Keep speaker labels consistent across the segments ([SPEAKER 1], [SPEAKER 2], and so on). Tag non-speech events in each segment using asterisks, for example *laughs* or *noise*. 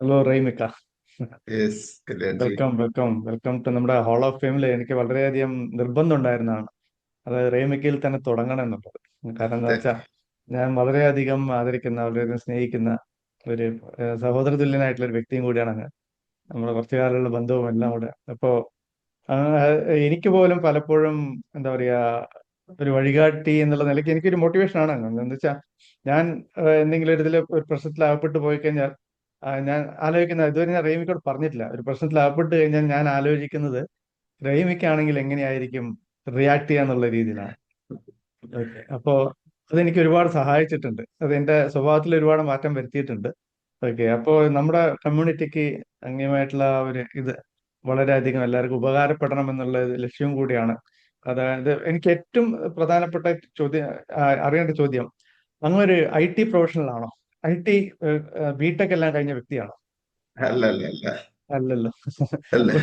[SPEAKER 1] Hello Raimika welcome welcome welcome to നമ്മുടെ hall of ഫെയിമിൽ എനിക്ക് വളരെയധികം നിർബന്ധം ഉണ്ടായിരുന്നതാണ് അതായത് റെയ്മിക്കയിൽ തന്നെ തുടങ്ങണം എന്നുള്ളത്. കാരണം എന്താ വെച്ചാൽ ഞാൻ വളരെയധികം ആദരിക്കുന്ന വളരെയധികം സ്നേഹിക്കുന്ന ഒരു സഹോദര തുല്യനായിട്ടുള്ള ഒരു വ്യക്തിയും കൂടിയാണ് അങ്ങ് നമ്മുടെ കുറച്ചു കാലമുള്ള ബന്ധവും എല്ലാം കൂടെ. അപ്പോ എനിക്ക് പോലും പലപ്പോഴും എന്താ പറയാ ഒരു വഴികാട്ടി എന്നുള്ള നിലയ്ക്ക് എനിക്കൊരു മോട്ടിവേഷൻ ആണ്. അങ്ങ് എന്താ വെച്ചാൽ ഞാൻ എന്തെങ്കിലും ഒരു ഇതിൽ ഒരു പ്രശ്നത്തിൽ അകപ്പെട്ട് പോയി കഴിഞ്ഞാൽ ഞാൻ ആലോചിക്കുന്ന ഇതുവരെ ഞാൻ റെയ്മിക്കോട് പറഞ്ഞിട്ടില്ല. ഒരു പ്രശ്നത്തിൽ അകപ്പെട്ട് കഴിഞ്ഞാൽ ഞാൻ ആലോചിക്കുന്നത് റെയ്മിക്കാണെങ്കിൽ എങ്ങനെയായിരിക്കും റിയാക്ട് ചെയ്യാന്നുള്ള രീതിയിലാണ്. ഓക്കെ. അപ്പോ അതെനിക്ക് ഒരുപാട് സഹായിച്ചിട്ടുണ്ട്. അത് എന്റെ സ്വഭാവത്തിൽ ഒരുപാട് മാറ്റം വരുത്തിയിട്ടുണ്ട്. ഓക്കെ. അപ്പോ നമ്മുടെ കമ്മ്യൂണിറ്റിക്ക് അംഗീയമായിട്ടുള്ള ഒരു ഇത് വളരെയധികം എല്ലാവർക്കും ഉപകാരപ്പെടണം എന്നുള്ള ലക്ഷ്യം ലക്ഷ്യവും കൂടിയാണ്. അതായത് എനിക്ക് ഏറ്റവും പ്രധാനപ്പെട്ട ചോദ്യം അറിയേണ്ട ചോദ്യം അങ്ങൊരു ഐ ടി പ്രൊഫഷണൽ ആണോ? ഐ ടി ബിടെക് എല്ലാം കഴിഞ്ഞ വ്യക്തിയാണോ?
[SPEAKER 2] അല്ല അല്ല അല്ല.
[SPEAKER 1] അല്ലല്ലോ.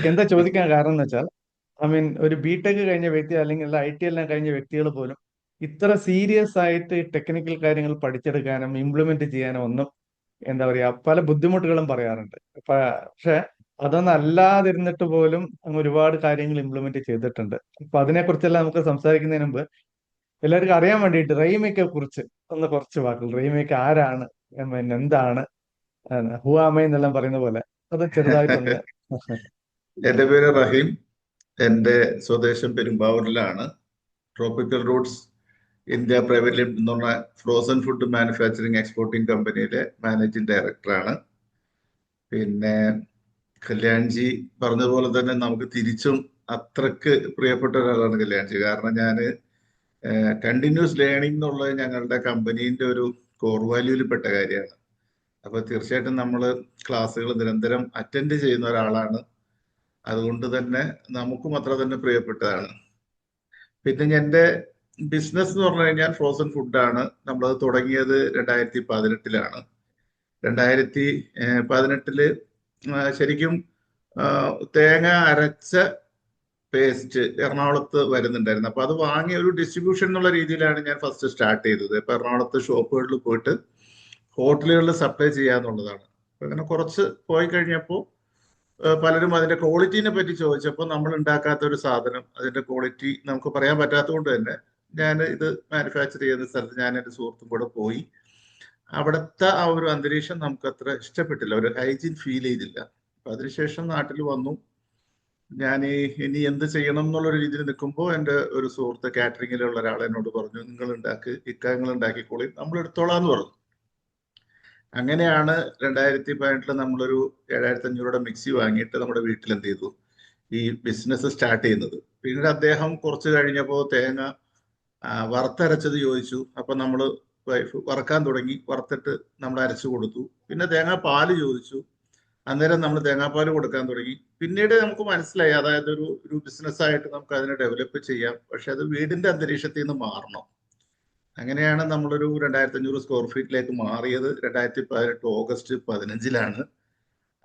[SPEAKER 1] എന്താ ചോദിക്കാൻ കാരണം എന്ന് വെച്ചാൽ ഐ മീൻ ഒരു ബിടെക് കഴിഞ്ഞ വ്യക്തി അല്ലെങ്കിൽ ഐ ടി എല്ലാം കഴിഞ്ഞ വ്യക്തികൾ പോലും ഇത്ര സീരിയസ് ആയിട്ട് ടെക്നിക്കൽ കാര്യങ്ങൾ പഠിച്ചെടുക്കാനും ഇംപ്ലിമെന്റ് ചെയ്യാനും ഒന്നും എന്താ പറയാ പല ബുദ്ധിമുട്ടുകളും പറയാറുണ്ട്. പക്ഷെ അതൊന്നും അല്ലാതിരുന്നിട്ട് പോലും അങ്ങ് ഒരുപാട് കാര്യങ്ങൾ ഇംപ്ലിമെന്റ് ചെയ്തിട്ടുണ്ട്. അപ്പൊ അതിനെക്കുറിച്ചെല്ലാം നമുക്ക് സംസാരിക്കുന്നതിന് മുമ്പ് എല്ലാവർക്കും അറിയാൻ വേണ്ടിയിട്ട് റെയ്മേക്കെ കുറിച്ച് ഒന്ന് കുറച്ച് വാക്കുകൾ. റെയ്മേക്ക് ആരാണ് പിന്നെ എന്താണ്? ഹുവാമ എന്നെല്ലാം പറയുന്ന പോലെ. അത് ചെറുതായിട്ടുണ്ട്. *laughs*
[SPEAKER 2] എന്റെ പേര് റഹീം. എന്റെ സ്വദേശം പെരുമ്പാവൂരിലാണ്. Tropical roots India private limited എന്ന് പറഞ്ഞ ഫ്രോസൺ ഫുഡ് മാനുഫാക്ചറിങ് എക്സ്പോർട്ടിംഗ് കമ്പനിയിലെ മാനേജിംഗ് ഡയറക്ടറാണ് പിന്നെ കല്യാൺജി പറഞ്ഞതുപോലെ തന്നെ നമുക്ക് തിരിച്ചും അത്രയ്ക്ക് പ്രിയപ്പെട്ട ഒരാളാണ് കല്യാൺജി. കാരണം ഞാൻ കണ്ടിന്യൂസ് ലേണിംഗ് എന്നുള്ളത് ഞങ്ങളുടെ കമ്പനീന്റെ ഒരു കോർ വാല്യൂവിൽ പെട്ട കാര്യമാണ്. അപ്പൊ തീർച്ചയായിട്ടും നമ്മൾ ക്ലാസ്സുകൾ നിരന്തരം അറ്റൻഡ് ചെയ്യുന്ന ഒരാളാണ്. അതുകൊണ്ട് തന്നെ നമുക്കും അത്ര തന്നെ പ്രിയപ്പെട്ടതാണ്. പിന്നെ എന്റെ ബിസിനസ് എന്ന് പറഞ്ഞു കഴിഞ്ഞാൽ ഫ്രോസൺ ഫുഡാണ് നമ്മളത് തുടങ്ങിയത് രണ്ടായിരത്തി പതിനെട്ടിലാണ്. രണ്ടായിരത്തി പതിനെട്ടിൽ ശരിക്കും തേങ്ങ അരച്ച പേസ്റ്റ് എറണാകുളത്ത് വരുന്നുണ്ടായിരുന്നു. അപ്പൊ അത് വാങ്ങി ഒരു ഡിസ്ട്രിബ്യൂഷൻ എന്നുള്ള രീതിയിലാണ് ഞാൻ ഫസ്റ്റ് സ്റ്റാർട്ട് ചെയ്തത്. ഇപ്പൊ എറണാകുളത്ത് ഷോപ്പുകളിൽ പോയിട്ട് ഹോട്ടലുകളിൽ സപ്ലൈ ചെയ്യാന്നുള്ളതാണ്. അങ്ങനെ കുറച്ച് പോയി കഴിഞ്ഞപ്പോൾ പലരും അതിന്റെ ക്വാളിറ്റിനെ പറ്റി ചോദിച്ചപ്പോൾ നമ്മൾ ഉണ്ടാക്കാത്ത ഒരു സാധനം അതിന്റെ ക്വാളിറ്റി നമുക്ക് പറയാൻ പറ്റാത്തതുകൊണ്ട് തന്നെ ഞാൻ ഇത് മാനുഫാക്ചർ ചെയ്യുന്ന സ്ഥലത്ത് ഞാൻ എന്റെ സുഹൃത്തും കൂടെ പോയി. അവിടുത്തെ ആ ഒരു അന്തരീക്ഷം നമുക്ക് അത്ര ഇഷ്ടപ്പെട്ടില്ല. ഒരു ഹൈജീൻ ഫീൽ ചെയ്തില്ല. അപ്പൊ അതിനുശേഷം നാട്ടിൽ വന്നു. ഞാൻ ഇനി എന്ത് ചെയ്യണം എന്നുള്ള ഒരു രീതിയിൽ നിൽക്കുമ്പോൾ എന്റെ ഒരു സുഹൃത്ത് കാറ്ററിങ്ങിലുള്ള ഒരാൾ എന്നോട് പറഞ്ഞു നിങ്ങൾ ഉണ്ടാക്കി ഇക്കാര്യങ്ങൾ ഉണ്ടാക്കിക്കോളി നമ്മൾ എടുത്തോളാം എന്ന് പറഞ്ഞു. അങ്ങനെയാണ് രണ്ടായിരത്തി പതിനെട്ടിൽ നമ്മളൊരു ഏഴായിരത്തി അഞ്ഞൂറുടെ മിക്സി വാങ്ങിയിട്ട് നമ്മുടെ വീട്ടിൽ എന്ത് ചെയ്തു? ഈ ബിസിനസ് സ്റ്റാർട്ട് ചെയ്യുന്നത്. പിന്നീട് അദ്ദേഹം കുറച്ച് കഴിഞ്ഞപ്പോൾ തേങ്ങ വറുത്തരച്ചത് ചോദിച്ചു. അപ്പൊ നമ്മൾ വൈഫ് വറക്കാൻ തുടങ്ങി വറുത്തിട്ട് നമ്മൾ അരച്ചു കൊടുത്തു. പിന്നെ തേങ്ങ പാൽ ചോദിച്ചു. അന്നേരം നമ്മൾ തേങ്ങാപ്പാൽ കൊടുക്കാൻ തുടങ്ങി. പിന്നീട് നമുക്ക് മനസ്സിലായി അതായത് ഒരു ഒരു ബിസിനസ് ആയിട്ട് നമുക്ക് അതിനെ ഡെവലപ്പ് ചെയ്യാം. പക്ഷെ അത് വീടിന്റെ അന്തരീക്ഷത്തിൽ നിന്ന് മാറണം. അങ്ങനെയാണ് നമ്മളൊരു രണ്ടായിരത്തി അഞ്ഞൂറ് സ്ക്വയർ ഫീറ്റിലേക്ക് മാറിയത് രണ്ടായിരത്തി പതിനെട്ട് ഓഗസ്റ്റ് പതിനഞ്ചിലാണ്.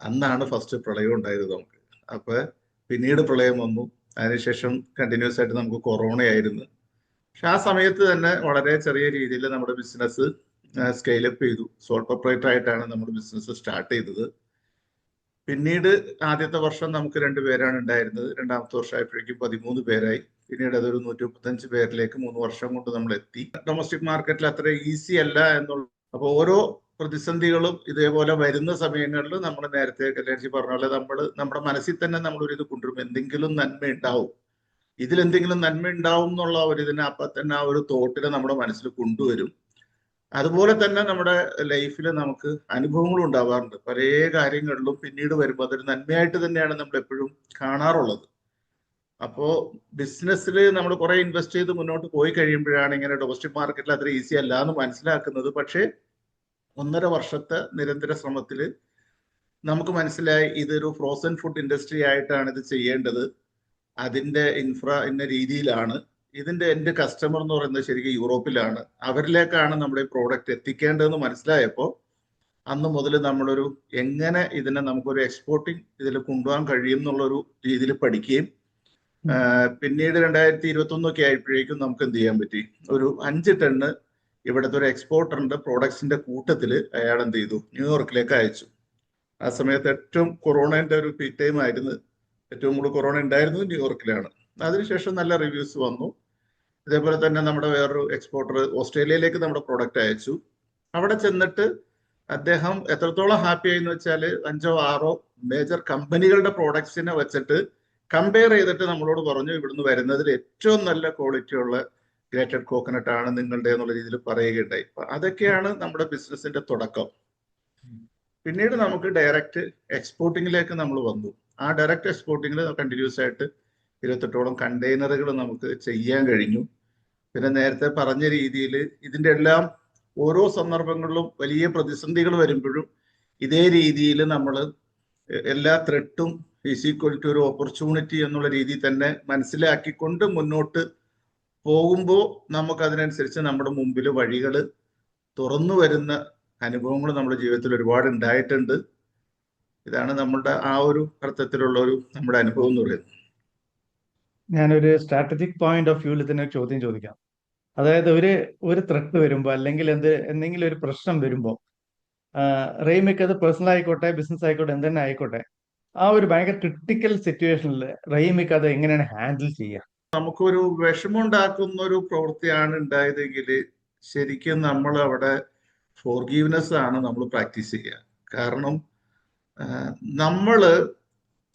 [SPEAKER 2] അന്നാണ് ഫസ്റ്റ് പ്രളയം ഉണ്ടായത് നമുക്ക്. അപ്പൊ പിന്നീട് പ്രളയം വന്നു. അതിനുശേഷം കണ്ടിന്യൂസ് ആയിട്ട് നമുക്ക് കൊറോണ ആയിരുന്നു. പക്ഷെ ആ സമയത്ത് തന്നെ വളരെ ചെറിയ രീതിയിൽ നമ്മുടെ ബിസിനസ് സ്കെയിലപ്പ് ചെയ്തു. സോൾ പ്രൊപ്പറേറ്റർ ആയിട്ടാണ് നമ്മുടെ ബിസിനസ് സ്റ്റാർട്ട് ചെയ്തത്. പിന്നീട് ആദ്യത്തെ വർഷം നമുക്ക് രണ്ട് പേരാണ് ഉണ്ടായിരുന്നത്. രണ്ടാമത്തെ വർഷമായപ്പോഴേക്കും പതിമൂന്ന് പേരായി. പിന്നീട് അതൊരു നൂറ്റി മുപ്പത്തഞ്ച് പേരിലേക്ക് മൂന്ന് വർഷം കൊണ്ട് നമ്മൾ എത്തി ഡൊമസ്റ്റിക് മാർക്കറ്റിൽ അത്ര ഈസി അല്ല എന്നുള്ള അപ്പൊ ഓരോ പ്രതിസന്ധികളും ഇതേപോലെ വരുന്ന സമയങ്ങളിൽ നമ്മൾ നേരത്തെ കല്യാണിച്ച് പറഞ്ഞ പോലെ നമ്മൾ നമ്മുടെ മനസ്സിൽ തന്നെ നമ്മൾ ഒരു ഇത് കൊണ്ടുവരും. എന്തെങ്കിലും നന്മ ഉണ്ടാവും. ഇതിലെന്തെങ്കിലും നന്മ ഉണ്ടാവും എന്നുള്ള ഒരു ഇതിനെ അപ്പൊ തന്നെ ആ ഒരു തോട്ടിനെ നമ്മുടെ മനസ്സിൽ കൊണ്ടുവരും. അതുപോലെ തന്നെ നമ്മുടെ ലൈഫിൽ നമുക്ക് അനുഭവങ്ങളും ഉണ്ടാവാറുണ്ട്. പല കാര്യങ്ങളിലും പിന്നീട് വരുമ്പോൾ അതൊരു നന്മയായിട്ട് തന്നെയാണ് നമ്മൾ എപ്പോഴും കാണാറുള്ളത്. അപ്പോ ബിസിനസ്സിൽ നമ്മൾ കുറെ ഇൻവെസ്റ്റ് ചെയ്ത് മുന്നോട്ട് പോയി കഴിയുമ്പോഴാണ് ഇങ്ങനെ ഡൊമസ്റ്റിക് മാർക്കറ്റിൽ അത്ര ഈസി അല്ല എന്ന് മനസ്സിലാക്കുന്നത്. പക്ഷേ ഒന്നര വർഷത്തെ നിരന്തര ശ്രമത്തിൽ നമുക്ക് മനസ്സിലായി ഇതൊരു ഫ്രോസൺ ഫുഡ് ഇൻഡസ്ട്രി ആയിട്ടാണ് ഇത് ചെയ്യേണ്ടത്. അതിന്റെ ഇൻഫ്ര എന്ന രീതിയിലാണ്. ഇതിന്റെ എന്റെ കസ്റ്റമർ എന്ന് പറയുന്നത് ശരിക്കും യൂറോപ്പിലാണ്. അവരിലേക്കാണ് നമ്മുടെ ഈ പ്രോഡക്റ്റ് എത്തിക്കേണ്ടതെന്ന് മനസ്സിലായപ്പോൾ അന്ന് മുതൽ നമ്മളൊരു എങ്ങനെ ഇതിനെ നമുക്കൊരു എക്സ്പോർട്ടിങ് ഇതിൽ കൊണ്ടുപോകാൻ കഴിയും എന്നുള്ളൊരു രീതിയിൽ പഠിക്കുകയും പിന്നീട് രണ്ടായിരത്തി ഇരുപത്തി ഒന്നൊക്കെ ആയപ്പോഴേക്കും നമുക്ക് എന്ത് ചെയ്യാൻ പറ്റി? ഒരു അഞ്ച് ടണ്ണ് ഇവിടുത്തെ ഒരു എക്സ്പോർട്ടറിന്റെ പ്രോഡക്ട്സിന്റെ കൂട്ടത്തിൽ അയാൾ എന്ത് ചെയ്തു? ന്യൂയോർക്കിലേക്ക് അയച്ചു. ആ സമയത്ത് ഏറ്റവും കൊറോണയുടെ ഒരു പീക്ക് ടൈം ആയിരുന്നു. ഏറ്റവും കൂടുതൽ കൊറോണ ഉണ്ടായിരുന്നത് ന്യൂയോർക്കിലാണ് അതിനുശേഷം നല്ല റിവ്യൂസ് വന്നു. ഇതേപോലെ തന്നെ നമ്മുടെ വേറൊരു എക്സ്പോർട്ടർ ഓസ്ട്രേലിയയിലേക്ക് നമ്മുടെ പ്രോഡക്റ്റ് അയച്ചു. അവിടെ ചെന്നിട്ട് അദ്ദേഹം എത്രത്തോളം ഹാപ്പി ആയി എന്ന് വെച്ചാൽ അഞ്ചോ ആറോ മേജർ കമ്പനികളുടെ പ്രോഡക്ട്സിനെ വെച്ചിട്ട് കമ്പയർ ചെയ്തിട്ട് നമ്മളോട് പറഞ്ഞു ഇവിടുന്ന് വരുന്നതിൽ ഏറ്റവും നല്ല ക്വാളിറ്റി ഉള്ള ഗ്രേറ്റഡ് കോക്കനട്ട് ആണ് നിങ്ങളുടെ എന്നുള്ള രീതിയിൽ പറയുകയുണ്ടായി. അതൊക്കെയാണ് നമ്മുടെ ബിസിനസിന്റെ തുടക്കം. പിന്നീട് നമുക്ക് ഡയറക്റ്റ് എക്സ്പോർട്ടിങ്ങിലേക്ക് നമ്മൾ വന്നു. ആ ഡയറക്റ്റ് എക്സ്പോർട്ടിങ്ങിൽ കണ്ടിന്യൂസ് ആയിട്ട് ഇരുപത്തെട്ടോളം കണ്ടെയ്നറുകൾ നമുക്ക് ചെയ്യാൻ കഴിഞ്ഞു. പിന്നെ നേരത്തെ പറഞ്ഞ രീതിയിൽ ഇതിന്റെ എല്ലാം ഓരോ സന്ദർഭങ്ങളിലും വലിയ പ്രതിസന്ധികൾ വരുമ്പോഴും ഇതേ രീതിയിൽ നമ്മൾ എല്ലാ ത്രെട്ടും ഈസ് ഈക്വൽ ടു ഒരു ഓപ്പർച്യൂണിറ്റി എന്നുള്ള രീതിയിൽ തന്നെ മനസ്സിലാക്കിക്കൊണ്ട് മുന്നോട്ട് പോകുമ്പോൾ നമുക്കതിനനുസരിച്ച് നമ്മുടെ മുമ്പിൽ വഴികൾ തുറന്നു വരുന്ന അനുഭവങ്ങൾ നമ്മുടെ ജീവിതത്തിൽ ഒരുപാട് ഉണ്ടായിട്ടുണ്ട്. ഇതാണ് നമ്മളുടെ ആ ഒരു അർത്ഥത്തിലുള്ള ഒരു നമ്മുടെ അനുഭവം എന്ന് പറയുന്നത്.
[SPEAKER 1] ഞാനൊരു സ്ട്രാറ്റജിക് പോയിന്റ് ഓഫ് വ്യൂവിൽ തന്നെ ചോദ്യം ചോദിക്കാം. അതായത് ഒരു ഒരു ത്രെട്ട് വരുമ്പോൾ അല്ലെങ്കിൽ എന്ത് എന്തെങ്കിലും ഒരു പ്രശ്നം വരുമ്പോൾ റെയിമിക്ക് അത് പേഴ്സണൽ ആയിക്കോട്ടെ ബിസിനസ് ആയിക്കോട്ടെ എന്ത് തന്നെ ആയിക്കോട്ടെ ആ ഒരു ഭയങ്കര ക്രിട്ടിക്കൽ സിറ്റുവേഷനിൽ റെയിമിക്ക് അത് എങ്ങനെയാണ് ഹാൻഡിൽ ചെയ്യുക
[SPEAKER 2] നമുക്കൊരു വിഷമുണ്ടാക്കുന്ന ഒരു പ്രവൃത്തിയാണ് ഉണ്ടായതെങ്കിൽ ശരിക്കും നമ്മൾ അവിടെ ഫോർഗീവ്നെസ് ആണ് നമ്മൾ പ്രാക്ടീസ് ചെയ്യുക കാരണം നമ്മൾ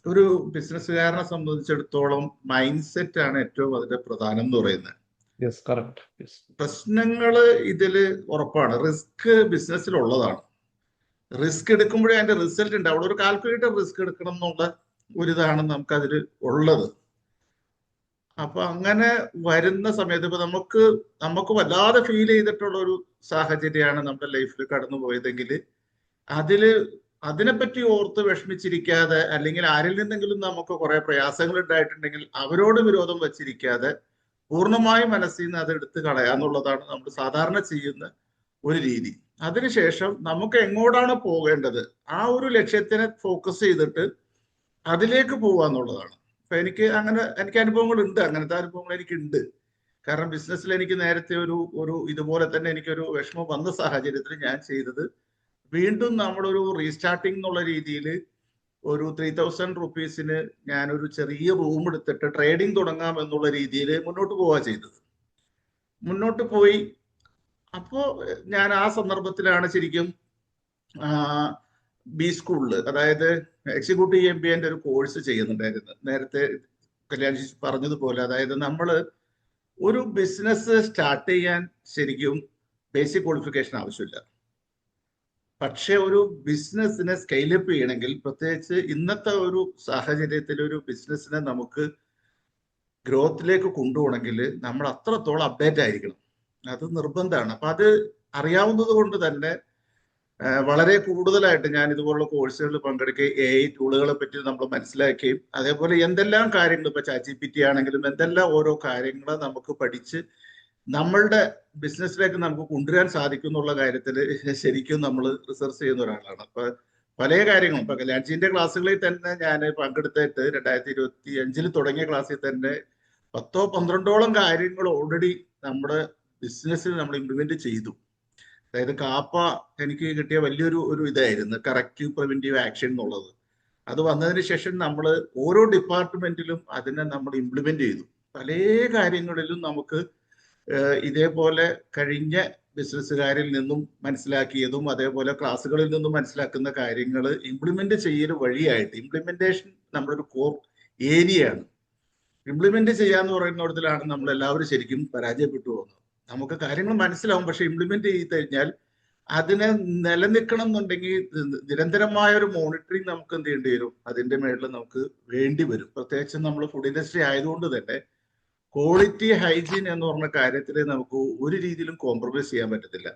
[SPEAKER 2] ഒരു ബിസിനസ്സുകാരനെ സംബന്ധിച്ചിടത്തോളം മൈൻഡ് സെറ്റ് ആണ് ഏറ്റവും അതിന്റെ പ്രധാനം എന്ന് പറയുന്നത്.
[SPEAKER 1] ഇതിൽ
[SPEAKER 2] പ്രശ്നങ്ങൾ ഇതിൽ ഉറപ്പാണ്. റിസ്ക് ബിസിനസ്സിൽ ഉള്ളതാണ്. റിസ്ക് എടുക്കുമ്പോഴേ അതിന്റെ റിസൾട്ട് ഉണ്ട്. അവിടെ ഒരു കാൽക്കുലേറ്റർ റിസ്ക് എടുക്കണം എന്നുള്ള ഒരു ഇതാണ് നമുക്ക് അതിൽ ഉള്ളത്. അപ്പൊ അങ്ങനെ വരുന്ന സമയത്ത് ഇപ്പൊ നമുക്ക് നമുക്ക് വല്ലാതെ ഫീൽ ചെയ്തിട്ടുള്ള ഒരു സാഹചര്യമാണ് നമ്മുടെ ലൈഫിൽ കടന്നു പോയതെങ്കിൽ അതിൽ അതിനെപ്പറ്റി ഓർത്ത് വിഷമിച്ചിരിക്കാതെ അല്ലെങ്കിൽ ആരിൽ നിന്നെങ്കിലും നമുക്ക് കുറെ പ്രയാസങ്ങൾ ഉണ്ടായിട്ടുണ്ടെങ്കിൽ അവരോട് വിരോധം വച്ചിരിക്കാതെ പൂർണമായി മനസ്സിൽ നിന്ന് അത് എടുത്ത് കളയാന്നുള്ളതാണ് നമ്മൾ സാധാരണ ചെയ്യുന്ന ഒരു രീതി. അതിനുശേഷം നമുക്ക് എങ്ങോട്ടാണ് പോകേണ്ടത്? ആ ഒരു ലക്ഷ്യത്തിനെ ഫോക്കസ് ചെയ്തിട്ട് അതിലേക്ക് പോവാന്നുള്ളതാണ് അപ്പൊ എനിക്ക് അങ്ങനെ എനിക്ക് അനുഭവങ്ങൾ ഉണ്ട് അങ്ങനത്തെ അനുഭവങ്ങൾ എനിക്കുണ്ട്. കാരണം ബിസിനസ്സിൽ എനിക്ക് നേരത്തെ ഒരു ഒരു ഇതുപോലെ തന്നെ എനിക്കൊരു വിഷമം വന്ന സാഹചര്യത്തിൽ ഞാൻ ചെയ്തത് വീണ്ടും നമ്മളൊരു റീസ്റ്റാർട്ടിംഗ് എന്നുള്ള രീതിയിൽ ഒരു ത്രീ തൗസൻഡ് റുപ്പീസിന് ഞാനൊരു ചെറിയ റൂം എടുത്തിട്ട് ട്രേഡിംഗ് തുടങ്ങാം എന്നുള്ള രീതിയിൽ മുന്നോട്ട് പോവുക ചെയ്തത്. മുന്നോട്ട് പോയി. അപ്പോ ഞാൻ ആ സന്ദർഭത്തിലാണ് ശരിക്കും ബി സ്കൂളിൽ അതായത് എക്സിക്യൂട്ടീവ് എം ബി എന്റെ ഒരു കോഴ്സ് ചെയ്യുന്നുണ്ടായിരുന്നു നേരത്തെ കല്യാണി പറഞ്ഞതുപോലെ അതായത് നമ്മൾ ഒരു ബിസിനസ് സ്റ്റാർട്ട് ചെയ്യാൻ ശരിക്കും ബേസിക് ക്വാളിഫിക്കേഷൻ ആവശ്യമില്ല. പക്ഷെ ഒരു ബിസിനസ്സിനെ സ്കെയിലപ്പ് ചെയ്യണമെങ്കിൽ പ്രത്യേകിച്ച് ഇന്നത്തെ ഒരു സാഹചര്യത്തിൽ ഒരു ബിസിനസ്സിനെ നമുക്ക് ഗ്രോത്തിലേക്ക് കൊണ്ടുപോകണമെങ്കിൽ നമ്മൾ അത്രത്തോളം അപ്ഡേറ്റ് ആയിരിക്കണം. അത് നിർബന്ധമാണ്. അപ്പൊ അത് അറിയാവുന്നത് കൊണ്ട് തന്നെ വളരെ കൂടുതലായിട്ട് ഞാൻ ഇതുപോലുള്ള കോഴ്സുകളിൽ പങ്കെടുക്കുകയും എ ഐ ടൂളുകളെ പറ്റി നമ്മൾ മനസ്സിലാക്കുകയും അതേപോലെ എന്തെല്ലാം കാര്യങ്ങൾ ഇപ്പൊ ചാച്ചി പി ടി ആണെങ്കിലും എന്തെല്ലാം ഓരോ കാര്യങ്ങൾ നമുക്ക് പഠിച്ച് നമ്മളുടെ ബിസിനസ്സിലേക്ക് നമുക്ക് കൊണ്ടുവരാൻ സാധിക്കും എന്നുള്ള കാര്യത്തിൽ ശരിക്കും നമ്മൾ റിസർച്ച് ചെയ്യുന്ന ഒരാളാണ്. അപ്പൊ പല കാര്യങ്ങളും ഇപ്പൊ കല്യാൺജിന്റെ ക്ലാസ്സുകളിൽ തന്നെ ഞാൻ പങ്കെടുത്തിട്ട് രണ്ടായിരത്തി ഇരുപത്തി അഞ്ചിൽ തുടങ്ങിയ ക്ലാസ്സിൽ തന്നെ പത്തോ പന്ത്രണ്ടോളം കാര്യങ്ങൾ ഓൾറെഡി നമ്മുടെ ബിസിനസ്സിൽ നമ്മൾ ഇംപ്ലിമെന്റ് ചെയ്തു. അതായത് കാപ്പ എനിക്ക് കിട്ടിയ വലിയൊരു ഒരു ഇതായിരുന്നു കറക്റ്റീവ് പ്രിവെന്റീവ് ആക്ഷൻ എന്നുള്ളത്. അത് വന്നതിന് ശേഷം നമ്മൾ ഓരോ ഡിപ്പാർട്ട്മെന്റിലും അതിനെ നമ്മൾ ഇംപ്ലിമെന്റ് ചെയ്തു. പല കാര്യങ്ങളിലും നമുക്ക് ഇതേപോലെ കഴിഞ്ഞ ബിസിനസ്സുകാരിൽ നിന്നും മനസ്സിലാക്കിയതും അതേപോലെ ക്ലാസ്സുകളിൽ നിന്നും മനസ്സിലാക്കുന്ന കാര്യങ്ങൾ ഇംപ്ലിമെന്റ് ചെയ്യൽ വഴിയായിട്ട് ഇംപ്ലിമെന്റേഷൻ നമ്മുടെ ഒരു കോർ ഏരിയയാണ് ഇംപ്ലിമെന്റ് ചെയ്യാന്ന് പറയുന്നിടത്തിലാണ് നമ്മൾ എല്ലാവരും ശരിക്കും പരാജയപ്പെട്ടു പോകുന്നത്. നമുക്ക് കാര്യങ്ങൾ മനസ്സിലാവും പക്ഷെ ഇംപ്ലിമെന്റ് ചെയ്ത് കഴിഞ്ഞാൽ അതിനെ നിലനിൽക്കണം എന്നുണ്ടെങ്കിൽ നിരന്തരമായ ഒരു മോണിറ്ററിങ് നമുക്ക് എന്ത് ചെയ്യേണ്ടി വരും? അതിന്റെ മേളിൽ നമുക്ക് വേണ്ടി വരും. പ്രത്യേകിച്ച് നമ്മൾ ഫുഡ് ഇൻഡസ്ട്രി ആയതുകൊണ്ട് തന്നെ ക്വാളിറ്റി ഹൈജീൻ എന്ന് പറഞ്ഞ കാര്യത്തിൽ നമുക്ക് ഒരു രീതിയിലും കോംപ്രമൈസ് ചെയ്യാൻ പറ്റത്തില്ല.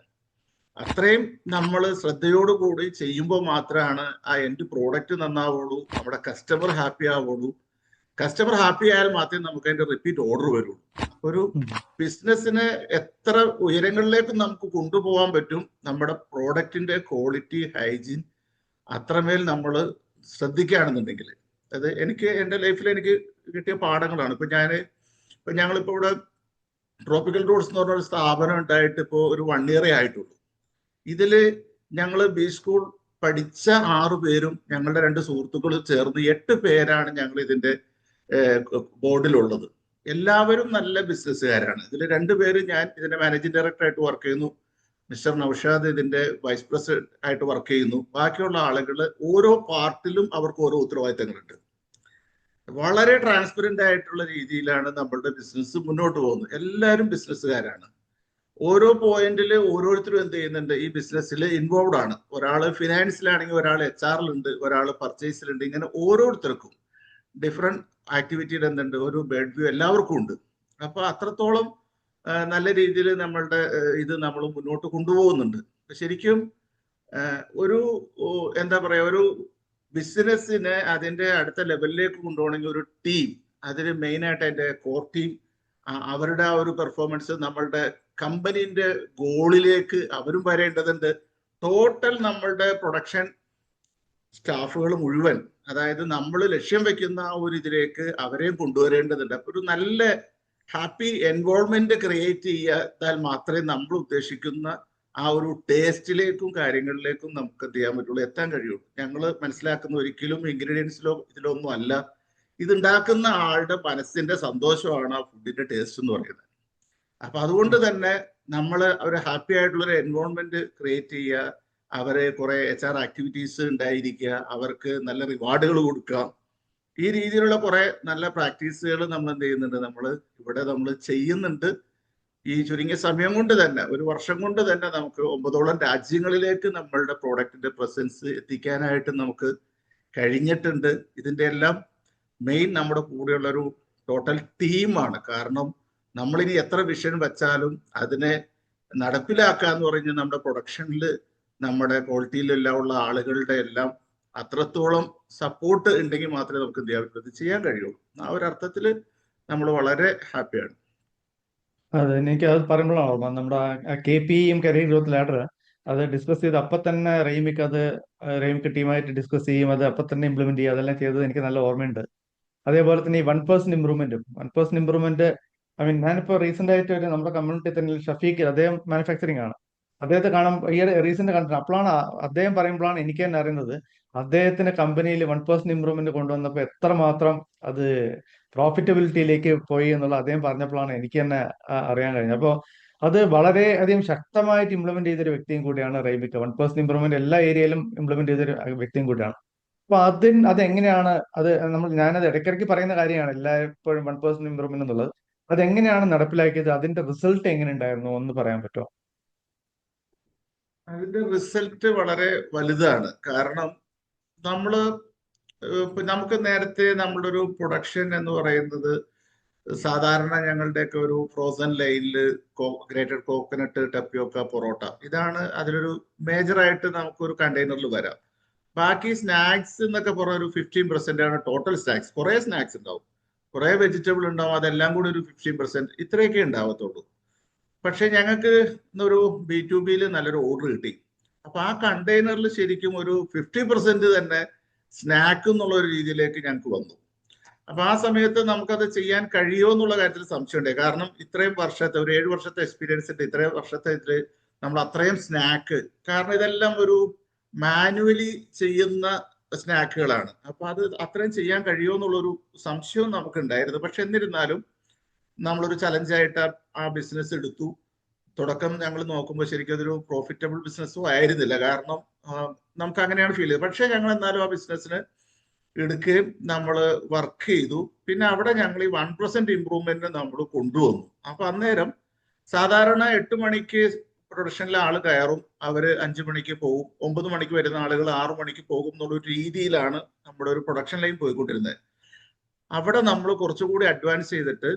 [SPEAKER 2] അത്രയും നമ്മൾ ശ്രദ്ധയോടുകൂടി ചെയ്യുമ്പോൾ മാത്രമാണ് ആ എന്റെ പ്രോഡക്റ്റ് നന്നാവുള്ളൂ നമ്മുടെ കസ്റ്റമർ ഹാപ്പി ആവുള്ളൂ. കസ്റ്റമർ ഹാപ്പി ആയാൽ മാത്രമേ നമുക്ക് അതിന്റെ റിപ്പീറ്റ് ഓർഡർ വരുള്ളൂ. ഒരു ബിസിനസ്സിനെ എത്ര ഉയരങ്ങളിലേക്ക് നമുക്ക് കൊണ്ടുപോകാൻ പറ്റും നമ്മുടെ പ്രോഡക്റ്റിന്റെ ക്വാളിറ്റി ഹൈജീൻ അത്രമേൽ നമ്മൾ ശ്രദ്ധിക്കുകയാണെന്നുണ്ടെങ്കിൽ അത് എനിക്ക് എന്റെ ലൈഫിൽ എനിക്ക് കിട്ടിയ പാഠങ്ങളാണ്. ഇപ്പൊ ഞാൻ ഇപ്പൊ ഞങ്ങളിപ്പോ ഇവിടെ ട്രോപ്പിക്കൽ റൂട്ട്സ് എന്ന് പറഞ്ഞ ഒരു സ്ഥാപനം ഉണ്ടായിട്ട് ഇപ്പോ ഒരു വൺ ഇയറേ ആയിട്ടുള്ളൂ. ഇതിൽ ഞങ്ങൾ ബി സ്കൂൾ പഠിച്ച ആറു പേരും ഞങ്ങളുടെ രണ്ട് സുഹൃത്തുക്കൾ ചേർന്ന് എട്ട് പേരാണ് ഞങ്ങൾ ഇതിന്റെ ബോർഡിലുള്ളത്. എല്ലാവരും നല്ല ബിസിനസ്സുകാരാണ്. ഇതിൽ രണ്ടുപേരും ഞാൻ ഇതിന്റെ മാനേജിംഗ് ഡയറക്ടർ ആയിട്ട് വർക്ക് ചെയ്യുന്നു. മിസ്റ്റർ നൌഷാദ് ഇതിന്റെ വൈസ് പ്രസിഡന്റ് ആയിട്ട് വർക്ക് ചെയ്യുന്നു. ബാക്കിയുള്ള ആളുകൾ ഓരോ പാർട്ടിലും അവർക്ക് ഓരോ ഉത്തരവാദിത്തങ്ങളുണ്ട്. വളരെ ട്രാൻസ്പെറന്റ് ആയിട്ടുള്ള രീതിയിലാണ് നമ്മളുടെ ബിസിനസ് മുന്നോട്ട് പോകുന്നത്. എല്ലാവരും ബിസിനസ്സുകാരാണ് ഓരോ പോയിന്റിൽ ഓരോരുത്തരും എന്ത് ചെയ്യുന്നുണ്ട്? ഈ ബിസിനസ്സിൽ ഇൻവോൾവ് ആണ്. ഒരാൾ ഫിനാൻസിലാണെങ്കിൽ ഒരാൾ എച്ച് ആറിലുണ്ട് ഒരാൾ പർച്ചേസിലുണ്ട് ഇങ്ങനെ ഓരോരുത്തർക്കും ഡിഫറെന്റ് ആക്ടിവിറ്റിയുടെ എന്തുണ്ട്? ഒരു ബേഡ് വ്യൂ എല്ലാവർക്കും ഉണ്ട്. അപ്പോൾ അത്രത്തോളം നല്ല രീതിയിൽ നമ്മളുടെ ഇത് നമ്മൾ മുന്നോട്ട് കൊണ്ടുപോകുന്നുണ്ട്. ശരിക്കും ഒരു എന്താ പറയാ ഒരു ബിസിനസ്സിനെ അതിന്റെ അടുത്ത ലെവലിലേക്ക് കൊണ്ടുപോകണമെങ്കിൽ ഒരു ടീം അതിന് മെയിൻ ആയിട്ട് അതിന്റെ കോർ ടീം അവരുടെ ആ ഒരു പെർഫോമൻസ് നമ്മളുടെ കമ്പനീന്റെ ഗോളിലേക്ക് അവരും വരേണ്ടതുണ്ട്. ടോട്ടൽ നമ്മളുടെ പ്രൊഡക്ഷൻ സ്റ്റാഫുകൾ മുഴുവൻ അതായത് നമ്മൾ ലക്ഷ്യം വെക്കുന്ന ആ ഒരു ഇതിലേക്ക് അവരെയും കൊണ്ടുവരേണ്ടതുണ്ട്. അപ്പൊ ഒരു നല്ല ഹാപ്പി എൻവോൾവ്മെന്റ് ക്രിയേറ്റ് ചെയ്താൽ മാത്രമേ നമ്മൾ ഉദ്ദേശിക്കുന്ന ആ ഒരു ടേസ്റ്റിലേക്കും കാര്യങ്ങളിലേക്കും നമുക്ക് എന്ത് ചെയ്യാൻ പറ്റുള്ളൂ എത്താൻ കഴിയുള്ളൂ. ഞങ്ങൾ മനസ്സിലാക്കുന്ന ഒരിക്കലും ഇൻഗ്രീഡിയൻസിലോ ഇതിലോ ഒന്നും അല്ല. ഇതുണ്ടാക്കുന്ന ആളുടെ മനസ്സിന്റെ സന്തോഷമാണ് ആ ഫുഡിന്റെ ടേസ്റ്റ് എന്ന് പറയുന്നത്. അപ്പൊ അതുകൊണ്ട് തന്നെ നമ്മൾ അവരെ ഹാപ്പി ആയിട്ടുള്ള ഒരു എൻവോൺമെന്റ് ക്രിയേറ്റ് ചെയ്യുക അവരെ കുറെ എച്ച് ആർ ആക്ടിവിറ്റീസ് ഉണ്ടായിരിക്കുക അവർക്ക് നല്ല റിവാർഡുകൾ കൊടുക്കാം ഈ രീതിയിലുള്ള കുറെ നല്ല പ്രാക്ടീസുകൾ നമ്മൾ എന്ത് ചെയ്യുന്നുണ്ട്? നമ്മൾ ഇവിടെ നമ്മൾ ചെയ്യുന്നുണ്ട്. ഈ ചുരുങ്ങിയ സമയം കൊണ്ട് തന്നെ ഒരു വർഷം കൊണ്ട് തന്നെ നമുക്ക് ഒമ്പതോളം രാജ്യങ്ങളിലേക്ക് നമ്മളുടെ പ്രോഡക്റ്റിന്റെ പ്രസൻസ് എത്തിക്കാനായിട്ട് നമുക്ക് കഴിഞ്ഞിട്ടുണ്ട്. ഇതിന്റെ എല്ലാം മെയിൻ നമ്മുടെ കൂടെയുള്ള ഒരു ടോട്ടൽ ടീമാണ് കാരണം നമ്മളിനി എത്ര വിഷൻ വെച്ചാലും അതിനെ നടപ്പിലാക്കുക എന്ന് പറഞ്ഞ് നമ്മുടെ പ്രൊഡക്ഷനിൽ നമ്മുടെ ക്വാളിറ്റിയിലെല്ലാം ഉള്ള ആളുകളുടെ എല്ലാം അത്രത്തോളം സപ്പോർട്ട് ഉണ്ടെങ്കിൽ മാത്രമേ നമുക്ക് എന്ത് ചെയ്യാൻ ചെയ്യാൻ കഴിയുള്ളൂ. ആ ഒരു അർത്ഥത്തിൽ നമ്മൾ വളരെ ഹാപ്പിയാണ്
[SPEAKER 1] അതെ എനിക്ക് അത് പറയുമ്പോഴാണ് ഓർമ്മ. നമ്മുടെ കെ പി ഇയും കരിയർ ഗ്രോത്ത് ലാഡർ അത് ഡിസ്കസ് ചെയ്ത് അപ്പൊ തന്നെ റെയിമിക്ക് അത് റെയിമിക്ക് ടീമായിട്ട് ഡിസ്കസ് ചെയ്യും അത് അപ്പൊ തന്നെ ഇംപ്ലിമെന്റ് ചെയ്യും അതെല്ലാം ചെയ്തത് എനിക്ക് നല്ല ഓർമ്മയുണ്ട്. അതേപോലെ തന്നെ ഈ one person ഇംപ്രൂവ്മെന്റും one person improvement I mean ഞാനിപ്പോ റീസെന്റ് ആയിട്ട് ഒരു നമ്മുടെ കമ്മ്യൂണിറ്റി തന്നെ ഷഫീഖ് അദ്ദേഹം മാനുഫാക്ചറിങ് ആണ്. അദ്ദേഹത്തെ കാണാൻ ഈയിടെ റീസെന്റ് കണ്ടിട്ട് അപ്പോഴാണ് അദ്ദേഹം പറയുമ്പോഴാണ് എനിക്ക് തന്നെ അറിയുന്നത് അദ്ദേഹത്തിന്റെ കമ്പനിയിൽ വൺ പേഴ്സൺ ഇംപ്രൂവ്മെന്റ് കൊണ്ടുവന്നപ്പോൾ എത്രമാത്രം അത് പ്രോഫിറ്റബിലിറ്റിയിലേക്ക് പോയി എന്നുള്ള അദ്ദേഹം പറഞ്ഞപ്പോഴാണ് എനിക്ക് തന്നെ അറിയാൻ കഴിഞ്ഞത്. അപ്പോൾ അത് വളരെ അധികം ശക്തമായിട്ട് ഇംപ്ലിമെന്റ് ചെയ്തൊരു വ്യക്തിയും കൂടിയാണ് റൈബിക്ക വൺ പേഴ്സൺ ഇംപ്രൂവ്മെന്റ് എല്ലാ ഏരിയയിലും ഇംപ്ലിമെന്റ് ചെയ്തൊരു വ്യക്തിയും കൂടിയാണ്. അപ്പൊ അത് എങ്ങനെയാണ് അത് നമ്മൾ ഞാനത് ഇടയ്ക്കിടയ്ക്ക് പറയുന്ന കാര്യമാണ് എല്ലായ്പ്പോഴും വൺ പേഴ്സൺ ഇംപ്രൂവ്മെന്റ് എന്നുള്ളത്. അത് എങ്ങനെയാണ് നടപ്പിലാക്കിയത്? അതിന്റെ റിസൾട്ട് എങ്ങനെ ഉണ്ടായിരുന്നു? ഒന്ന് പറയാൻ പറ്റുമോ?
[SPEAKER 2] അതിന്റെ റിസൾട്ട് വളരെ വലുതാണ്. കാരണം നമ്മൾ നമുക്ക് നേരത്തെ നമ്മുടെ ഒരു പ്രൊഡക്ഷൻ എന്ന് പറയുന്നത് സാധാരണ ഞങ്ങളുടെയൊക്കെ ഒരു ഫ്രോസൺ ലൈനിൽ ഗ്രേറ്റഡ് കോക്കനട്ട് ടപ്പിയോക്ക പൊറോട്ട. ഇതാണ് അതിലൊരു മേജറായിട്ട് നമുക്കൊരു കണ്ടെയ്നറിൽ വരാം. ബാക്കി സ്നാക്സ് എന്നൊക്കെ പറഞ്ഞ ഒരു ഫിഫ്റ്റീൻ പെർസെന്റ് ആണ് ടോട്ടൽ സ്നാക്സ് കുറെ സ്നാക്സ് ഉണ്ടാവും. കുറെ വെജിറ്റബിൾ ഉണ്ടാവും. അതെല്ലാം കൂടി ഒരു ഫിഫ്റ്റീൻ പെർസെന്റ് ഇത്രയൊക്കെ ഉണ്ടാവത്തുള്ളൂ. പക്ഷെ ഞങ്ങൾക്ക് ഇന്നൊരു ബി ടു ബിയിൽ നല്ലൊരു ഓർഡർ കിട്ടി. അപ്പൊ ആ കണ്ടെയ്നറിൽ ശരിക്കും ഒരു ഫിഫ്റ്റി പെർസെന്റ് തന്നെ സ്നാക്ക് എന്നുള്ള ഒരു രീതിയിലേക്ക് ഞങ്ങൾക്ക് വന്നു. അപ്പൊ ആ സമയത്ത് നമുക്കത് ചെയ്യാൻ കഴിയുമോ എന്നുള്ള കാര്യത്തിൽ സംശയമുണ്ട്. കാരണം ഇത്രയും വർഷത്തെ ഒരു ഏഴ് വർഷത്തെ എക്സ്പീരിയൻസ് ഉണ്ട് ഇത്രയും വർഷത്തെ ഇതിൽ നമ്മൾ അത്രയും സ്നാക്ക്. കാരണം ഇതെല്ലാം ഒരു മാനുവലി ചെയ്യുന്ന സ്നാക്കുകളാണ്. അപ്പൊ അത് അത്രയും ചെയ്യാൻ കഴിയുമോ എന്നുള്ളൊരു സംശയവും നമുക്ക് ഉണ്ടായിരുന്നു പക്ഷെ എന്നിരുന്നാലും നമ്മളൊരു ചലഞ്ചായിട്ട് ആ ബിസിനസ് എടുത്തു. തുടക്കം ഞങ്ങൾ നോക്കുമ്പോൾ ശരിക്കും അതൊരു പ്രോഫിറ്റബിൾ ബിസിനസ്സും ആയിരുന്നില്ല. കാരണം നമുക്ക് അങ്ങനെയാണ് ഫീൽ ചെയ്തത്. പക്ഷേ ഞങ്ങൾ എന്നാലും ആ ബിസിനസ്സിന് എടുക്കുകയും നമ്മൾ വർക്ക് ചെയ്തു. പിന്നെ അവിടെ ഞങ്ങൾ ഈ വൺ പെർസെന്റ് ഇമ്പ്രൂവ്മെന്റ് നമ്മൾ കൊണ്ടുവന്നു. അപ്പൊ അന്നേരം സാധാരണ എട്ട് മണിക്ക് പ്രൊഡക്ഷനിലെ ആൾ കയറും. അവർ അഞ്ചു മണിക്ക് പോകും. ഒമ്പത് മണിക്ക് വരുന്ന ആളുകൾ ആറു മണിക്ക് പോകും എന്നുള്ള ഒരു രീതിയിലാണ് നമ്മുടെ ഒരു പ്രൊഡക്ഷൻ ലൈൻ പോയിക്കൊണ്ടിരുന്നത്. അവിടെ നമ്മൾ കുറച്ചുകൂടി അഡ്വാൻസ് ചെയ്തിട്ട്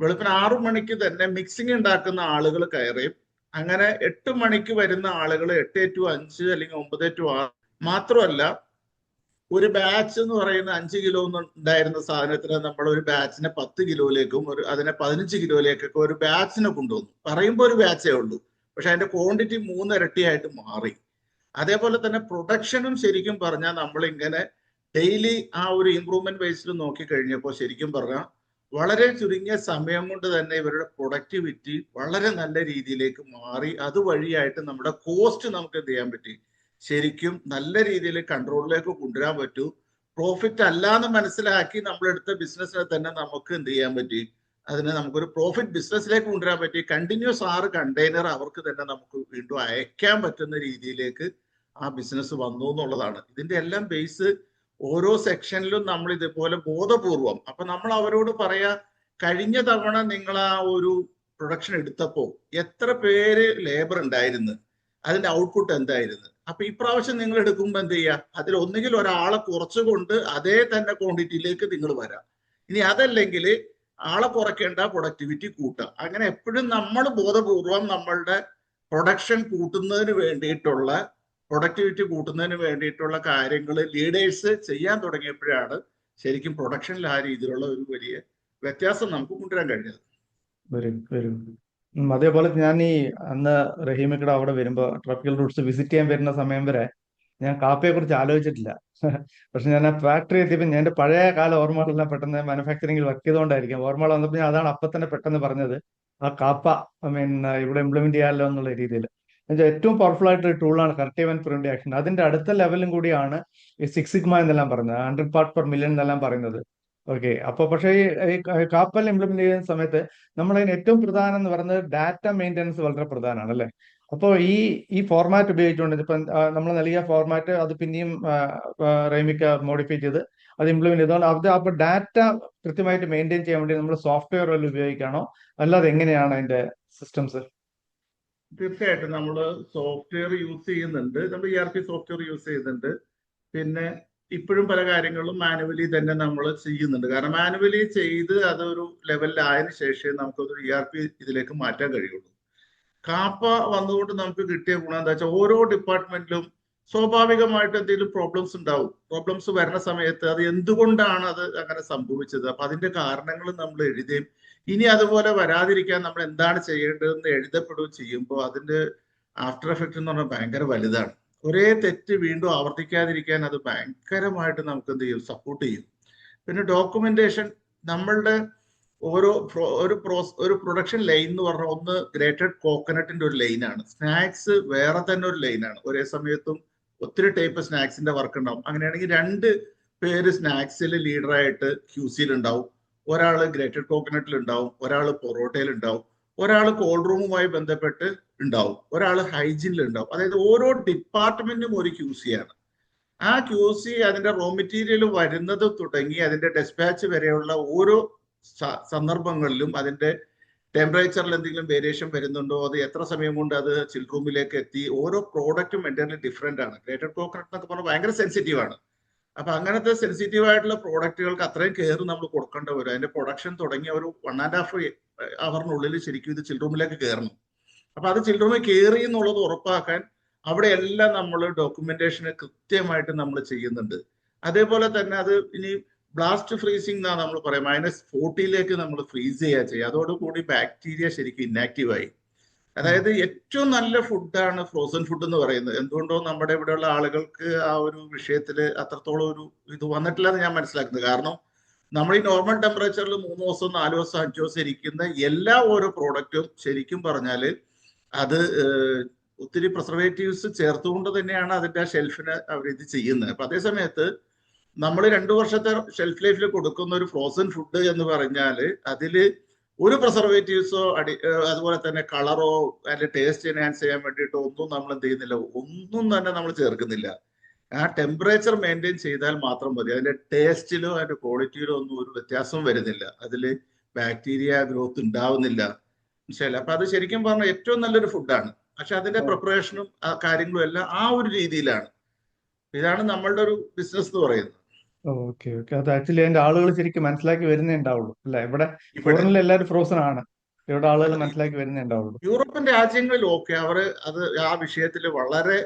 [SPEAKER 2] വെളുപ്പിന് ആറു മണിക്ക് തന്നെ മിക്സിംഗ് ഉണ്ടാക്കുന്ന ആളുകൾ കയറിയും അങ്ങനെ എട്ട് മണിക്ക് വരുന്ന ആളുകൾ എട്ട് ടു അഞ്ച് അല്ലെങ്കിൽ ഒമ്പത് ടു ആറ് മാത്രമല്ല ഒരു ബാച്ച് എന്ന് പറയുന്ന അഞ്ച് കിലോ ഉണ്ടായിരുന്ന സാധനത്തിന് നമ്മൾ ഒരു ബാച്ചിനെ പത്ത് കിലോയിലേക്കും ഒരു അതിനെ പതിനഞ്ച് കിലോയിലേക്കൊക്കെ ഒരു ബാച്ചിനെ കൊണ്ടുവന്നു. പറയുമ്പോൾ ഒരു ബാച്ചേ ഉള്ളൂ. പക്ഷെ അതിന്റെ ക്വാണ്ടിറ്റി മൂന്നിരട്ടിയായിട്ട് മാറി. അതേപോലെ തന്നെ പ്രൊഡക്ഷനും ശരിക്കും പറഞ്ഞാൽ നമ്മൾ ഇങ്ങനെ ഡെയിലി ആ ഒരു ഇമ്പ്രൂവ്മെന്റ് ബേസിൽ നോക്കി കഴിഞ്ഞപ്പോൾ ശരിക്കും പറഞ്ഞാൽ വളരെ ചുരുങ്ങിയ സമയം കൊണ്ട് തന്നെ ഇവരുടെ പ്രൊഡക്ടിവിറ്റി വളരെ നല്ല രീതിയിലേക്ക് മാറി. അതുവഴിയായിട്ട് നമ്മുടെ കോസ്റ്റ് നമുക്ക് എന്ത് ചെയ്യാൻ പറ്റി? ശരിക്കും നല്ല രീതിയിൽ കൺട്രോളിലേക്ക് കൊണ്ടുവരാൻ പറ്റൂ. പ്രോഫിറ്റ് അല്ലാന്ന് മനസ്സിലാക്കി നമ്മളെടുത്ത ബിസിനസ്സിനെ തന്നെ നമുക്ക് എന്ത് ചെയ്യാൻ പറ്റി? അതിനെ നമുക്കൊരു പ്രോഫിറ്റ് ബിസിനസ്സിലേക്ക് കൊണ്ടുവരാൻ പറ്റി. കണ്ടിന്യൂസ് ആറ് കണ്ടെയ്നർ അവർക്ക് തന്നെ നമുക്ക് വീണ്ടും അയക്കാൻ പറ്റുന്ന രീതിയിലേക്ക് ആ ബിസിനസ് വന്നു എന്നുള്ളതാണ്. ഇതിന്റെ എല്ലാം ബേസ് ഓരോ സെക്ഷനിലും നമ്മൾ ഇതുപോലെ ബോധപൂർവം. അപ്പൊ നമ്മൾ അവരോട് പറയാ കഴിഞ്ഞ തവണ നിങ്ങൾ ആ ഒരു പ്രൊഡക്ഷൻ എടുത്തപ്പോ എത്ര പേര് ലേബർ ഉണ്ടായിരുന്നു? അതിന്റെ ഔട്ട്പുട്ട് എന്തായിരുന്നു? അപ്പൊ ഇപ്രാവശ്യം നിങ്ങൾ എടുക്കുമ്പോൾ എന്ത് ചെയ്യുക അതിൽ ഒന്നുകിൽ ഒരാളെ കുറച്ചുകൊണ്ട് അതേ തന്നെ ക്വാണ്ടിറ്റിയിലേക്ക് നിങ്ങൾ വരാം. ഇനി അതല്ലെങ്കിൽ ആളെ കുറയ്ക്കേണ്ട പ്രൊഡക്ടിവിറ്റി കൂട്ടുക അങ്ങനെ എപ്പോഴും നമ്മൾ ബോധപൂർവം നമ്മളുടെ പ്രൊഡക്ഷൻ കൂട്ടുന്നതിന് വേണ്ടിയിട്ടുള്ള പ്രൊഡക്ടിവിറ്റി കൂട്ടുന്നതിന് വേണ്ടിയിട്ടുള്ള കാര്യങ്ങൾ ലീഡേഴ്സ് ചെയ്യാൻ തുടങ്ങിയപ്പോഴാണ് ശരിക്കും പ്രൊഡക്ഷനിൽ ആ രീതിയിലുള്ള ഒരു വലിയ വ്യത്യാസം നമുക്ക് കൊണ്ടുവരാൻ കഴിഞ്ഞത്.
[SPEAKER 1] അതേപോലെ ഞാൻ ഈ അന്ന് റഹീമിക്കടെ അവിടെ വരുമ്പോ ട്രോപ്പിക്കൽ റൂട്ട്സ് വിസിറ്റ് ചെയ്യാൻ വരുന്ന സമയം വരെ ഞാൻ കാപ്പിയെ കുറിച്ച് ആലോചിച്ചിട്ടില്ല. *laughs* പക്ഷെ ഞാൻ ആ ഫാക്ടറി എത്തിയപ്പോൾ ഞാൻ പഴയ കാല ഓർമ്മകളെല്ലാം പെട്ടെന്ന് മാനുഫാക്ചറിംഗിൽ വർക്ക് ചെയ്തുകൊണ്ടായിരിക്കും ഓർമ്മകൾ വന്നപ്പോൾ ഞാൻ അതാണ് അപ്പം തന്നെ പെട്ടെന്ന് പറഞ്ഞത് ആ കാപ്പ ഐ മീൻ ഇവിടെ ഇംപ്ലിമെന്റ് ചെയ്യാമല്ലോ എന്നുള്ള രീതിയിൽ. ഏറ്റവും പവർഫുൾ ആയിട്ട് ടൂളാണ് കറക്റ്റീവ് ആൻഡ് പ്രിവെന്റീവ് ആക്ഷൻ അതിന്റെ അടുത്ത ലെവലും കൂടിയാണ് ഈ സിക്സ് സിഗ്മ എന്നെല്ലാം പറയുന്നത്. ഹൺഡ്രഡ് പാർട്ട് പെർ മില്യൺ എന്നെല്ലാം പറയുന്നത്. ഓക്കെ അപ്പൊ പക്ഷേ ഈ കാപ്പൽ ഇംപ്ലിമെന്റ് ചെയ്യുന്ന സമയത്ത് നമ്മളതിന് ഏറ്റവും പ്രധാനം എന്ന് പറയുന്നത് ഡാറ്റ മെയിന്റനൻസ് വളരെ പ്രധാനമാണ് അല്ലേ? അപ്പോൾ ഈ ഈ ഫോർമാറ്റ് ഉപയോഗിച്ചുകൊണ്ട് ഇപ്പം നമ്മൾ നൽകിയ ഫോർമാറ്റ് അത് പിന്നെയും റൈമിക്ക മോഡിഫൈ ചെയ്ത് അത് ഇംപ്ലിമെന്റ് ചെയ്തുകൊണ്ട് അത് അപ്പോൾ ഡാറ്റ കൃത്യമായിട്ട് മെയിന്റെയിൻ ചെയ്യാൻ വേണ്ടി നമ്മൾ സോഫ്റ്റ്വെയർ വല്ല ഉപയോഗിക്കണോ അല്ലാതെ എങ്ങനെയാണ് അതിന്റെ സിസ്റ്റംസ്
[SPEAKER 2] തീർച്ചയായിട്ടും നമ്മൾ സോഫ്റ്റ്വെയർ യൂസ് ചെയ്യുന്നുണ്ട്. നമ്മൾ E R P software use ചെയ്യുന്നുണ്ട്. പിന്നെ ഇപ്പോഴും പല കാര്യങ്ങളും മാനുവലി തന്നെ നമ്മൾ ചെയ്യുന്നുണ്ട്. കാരണം മാനുവലി ചെയ്ത് അതൊരു ലെവലിലായതിനു ശേഷമേ നമുക്കതൊരു ഇ ആർ പി ഇതിലേക്ക് മാറ്റാൻ കഴിയുള്ളൂ. കാപ്പ വന്നുകൊണ്ട് നമുക്ക് കിട്ടിയ ഗുണം എന്താ വെച്ചാൽ ഓരോ ഡിപ്പാർട്ട്മെന്റിലും സ്വാഭാവികമായിട്ട് എന്തെങ്കിലും പ്രോബ്ലംസ് ഉണ്ടാവും. പ്രോബ്ലംസ് വരുന്ന സമയത്ത് അത് എന്തുകൊണ്ടാണ് അത് അങ്ങനെ സംഭവിച്ചത്? അപ്പൊ അതിന്റെ കാരണങ്ങൾ നമ്മൾ എഴുതുകയും ഇനി അതുപോലെ വരാതിരിക്കാൻ നമ്മൾ എന്താണ് ചെയ്യേണ്ടതെന്ന് എഴുതപ്പെടുകയും ചെയ്യുമ്പോൾ അതിന്റെ ആഫ്റ്റർ എഫക്റ്റ് എന്ന് പറഞ്ഞാൽ ഭയങ്കര വലുതാണ്. ഒരേ തെറ്റ് വീണ്ടും ആവർത്തിക്കാതിരിക്കാൻ അത് ഭയങ്കരമായിട്ട് നമുക്ക് എന്ത് ചെയ്യും? സപ്പോർട്ട് ചെയ്യും. പിന്നെ ഡോക്യുമെന്റേഷൻ നമ്മളുടെ ഓരോ ഒരു പ്രോസ് ഒരു പ്രൊഡക്ഷൻ ലൈൻ എന്ന് പറഞ്ഞാൽ ഒന്ന് ഗ്രേറ്റഡ് കോക്കനട്ടിന്റെ ഒരു ലൈനാണ് സ്നാക്സ് വേറെ തന്നെ ഒരു ലൈനാണ് ഒരേ സമയത്തും ഒത്തിരി ടൈപ്പ് സ്നാക്സിന്റെ വർക്ക് ഉണ്ടാവും. അങ്ങനെയാണെങ്കിൽ രണ്ട് പേര് സ്നാക്സിൽ ലീഡറായിട്ട് ക്യൂസിയിൽ ഉണ്ടാവും. ഒരാൾ ഗ്രേറ്റഡ് കോക്കനട്ടിൽ ഉണ്ടാവും ഒരാൾ പൊറോട്ടയിൽ ഉണ്ടാവും ഒരാൾ കോൾ റൂമുമായി ബന്ധപ്പെട്ട് ഉണ്ടാവും ഒരാൾ ഹൈജീനിൽ ഉണ്ടാവും. അതായത് ഓരോ ഡിപ്പാർട്ട്മെന്റും ഒരു ക്യൂ സി ആണ്. ആ ക്യൂ സി അതിന്റെ റോ മെറ്റീരിയൽ വരുന്നത് തുടങ്ങി അതിന്റെ ഡെസ്പാച്ച് വരെയുള്ള ഓരോ സന്ദർഭങ്ങളിലും അതിന്റെ ടെമ്പറേച്ചറിൽ എന്തെങ്കിലും വേരിയേഷൻ വരുന്നുണ്ടോ അത് എത്ര സമയം കൊണ്ട് അത് ചിൽ റൂമിലേക്ക് എത്തി ഓരോ പ്രോഡക്റ്റും എന്റെ ഡിഫറെന്റ് ആണ്. ഗ്രേറ്റഡ് കോക്കനട്ട് എന്നൊക്കെ പറഞ്ഞാൽ ഭയങ്കര സെൻസിറ്റീവ് ആണ്. അപ്പൊ അങ്ങനത്തെ സെൻസിറ്റീവ് ആയിട്ടുള്ള പ്രോഡക്റ്റുകൾക്ക് അത്രയും കെയർ നമ്മൾ കൊടുക്കേണ്ട വരും. അതിന്റെ പ്രൊഡക്ഷൻ തുടങ്ങിയ ഒരു വൺ ആൻഡ് ഹാഫ് അവറിനുള്ളിൽ ശരിക്കും ഇത് ചിൽഡ്രൂമിലേക്ക് കയറണം. അപ്പൊ അത് ചിൽഡ്രൂമിൽ കയറി എന്നുള്ളത് ഉറപ്പാക്കാൻ അവിടെ എല്ലാം നമ്മൾ ഡോക്യുമെന്റേഷൻ കൃത്യമായിട്ട് നമ്മൾ ചെയ്യുന്നുണ്ട്. അതേപോലെ തന്നെ അത് ഇനി ബ്ലാസ്റ്റ് ഫ്രീസിംഗ് എന്നാ നമ്മൾ പറയാം. മൈനസ് ഫോർട്ടിയിലേക്ക് നമ്മൾ ഫ്രീസ് ചെയ്യുക ചെയ്യുക അതോടുകൂടി ബാക്ടീരിയ ശരിക്കും ഇന്നാക്റ്റീവ് ആയി. അതായത് ഏറ്റവും നല്ല ഫുഡാണ് ഫ്രോസൺ ഫുഡ് എന്ന് പറയുന്നത്. എന്തുകൊണ്ടോ നമ്മുടെ ഇവിടെയുള്ള ആളുകൾക്ക് ആ ഒരു വിഷയത്തിൽ അത്രത്തോളം ഒരു ഇത് വന്നിട്ടില്ല എന്ന് ഞാൻ മനസ്സിലാക്കുന്നത്. കാരണം നമ്മൾ ഈ നോർമൽ ടെമ്പറേച്ചറിൽ മൂന്ന് ദിവസം നാല് ദിവസം അഞ്ച് ദിവസം ഇരിക്കുന്ന എല്ലാ ഓരോ പ്രോഡക്റ്റും ശരിക്കും പറഞ്ഞാൽ അത് ഒത്തിരി പ്രിസർവേറ്റീവ്സ് ചേർത്തുകൊണ്ട് തന്നെയാണ് അതിന്റെ ഷെൽഫിന് അവർ ഇത് ചെയ്യുന്നത്. അപ്പൊ അതേ സമയത്ത് നമ്മൾ രണ്ടു വർഷത്തെ ഷെൽഫ് ലൈഫിൽ കൊടുക്കുന്ന ഒരു ഫ്രോസൺ ഫുഡ് എന്ന് പറഞ്ഞാൽ അതിൽ ഒരു പ്രിസർവേറ്റീവ്സോ അടി അതുപോലെ തന്നെ കളറോ അതിന്റെ ടേസ്റ്റ് എൻഹാൻസ് ചെയ്യാൻ വേണ്ടിയിട്ടോ ഒന്നും നമ്മൾ എന്ത് ചെയ്യുന്നില്ല. ഒന്നും തന്നെ നമ്മൾ ചേർക്കുന്നില്ല. ആ ടെമ്പറേച്ചർ മെയിന്റെയിൻ ചെയ്താൽ മാത്രം മതി. അതിന്റെ ടേസ്റ്റിലോ അതിന്റെ ക്വാളിറ്റിയിലോ ഒന്നും ഒരു വ്യത്യാസവും വരുന്നില്ല. അതിൽ ബാക്ടീരിയ ഗ്രോത്ത് ഉണ്ടാവുന്നില്ല. മനസ്സിലായില്ല? അപ്പൊ അത് ശരിക്കും പറഞ്ഞാൽ ഏറ്റവും നല്ലൊരു ഫുഡാണ് പക്ഷെ അതിന്റെ പ്രിപ്പറേഷനും കാര്യങ്ങളും എല്ലാം ആ ഒരു രീതിയിലാണ്. ഇതാണ് നമ്മളുടെ ഒരു ബിസിനസ് എന്ന് പറയുന്നത്.
[SPEAKER 1] Okay okay. അത് ആക്ച്വലി അതിന്റെ ആളുകൾ ശരിക്കും മനസ്സിലാക്കി വരുന്നേ ഉണ്ടാവുള്ളൂ അല്ലെ? ഇവിടെ ഫോറിനിൽ എല്ലാവരും ഫ്രോസൺ ആണ്. ഇവിടെ ആളുകൾ മനസ്സിലാക്കി വരുന്നേ ഉണ്ടാവുള്ളൂ.
[SPEAKER 2] യൂറോപ്യൻ രാജ്യങ്ങളിൽ ഓക്കെ അവർ അത് ആ വിഷയത്തിൽ വളരെ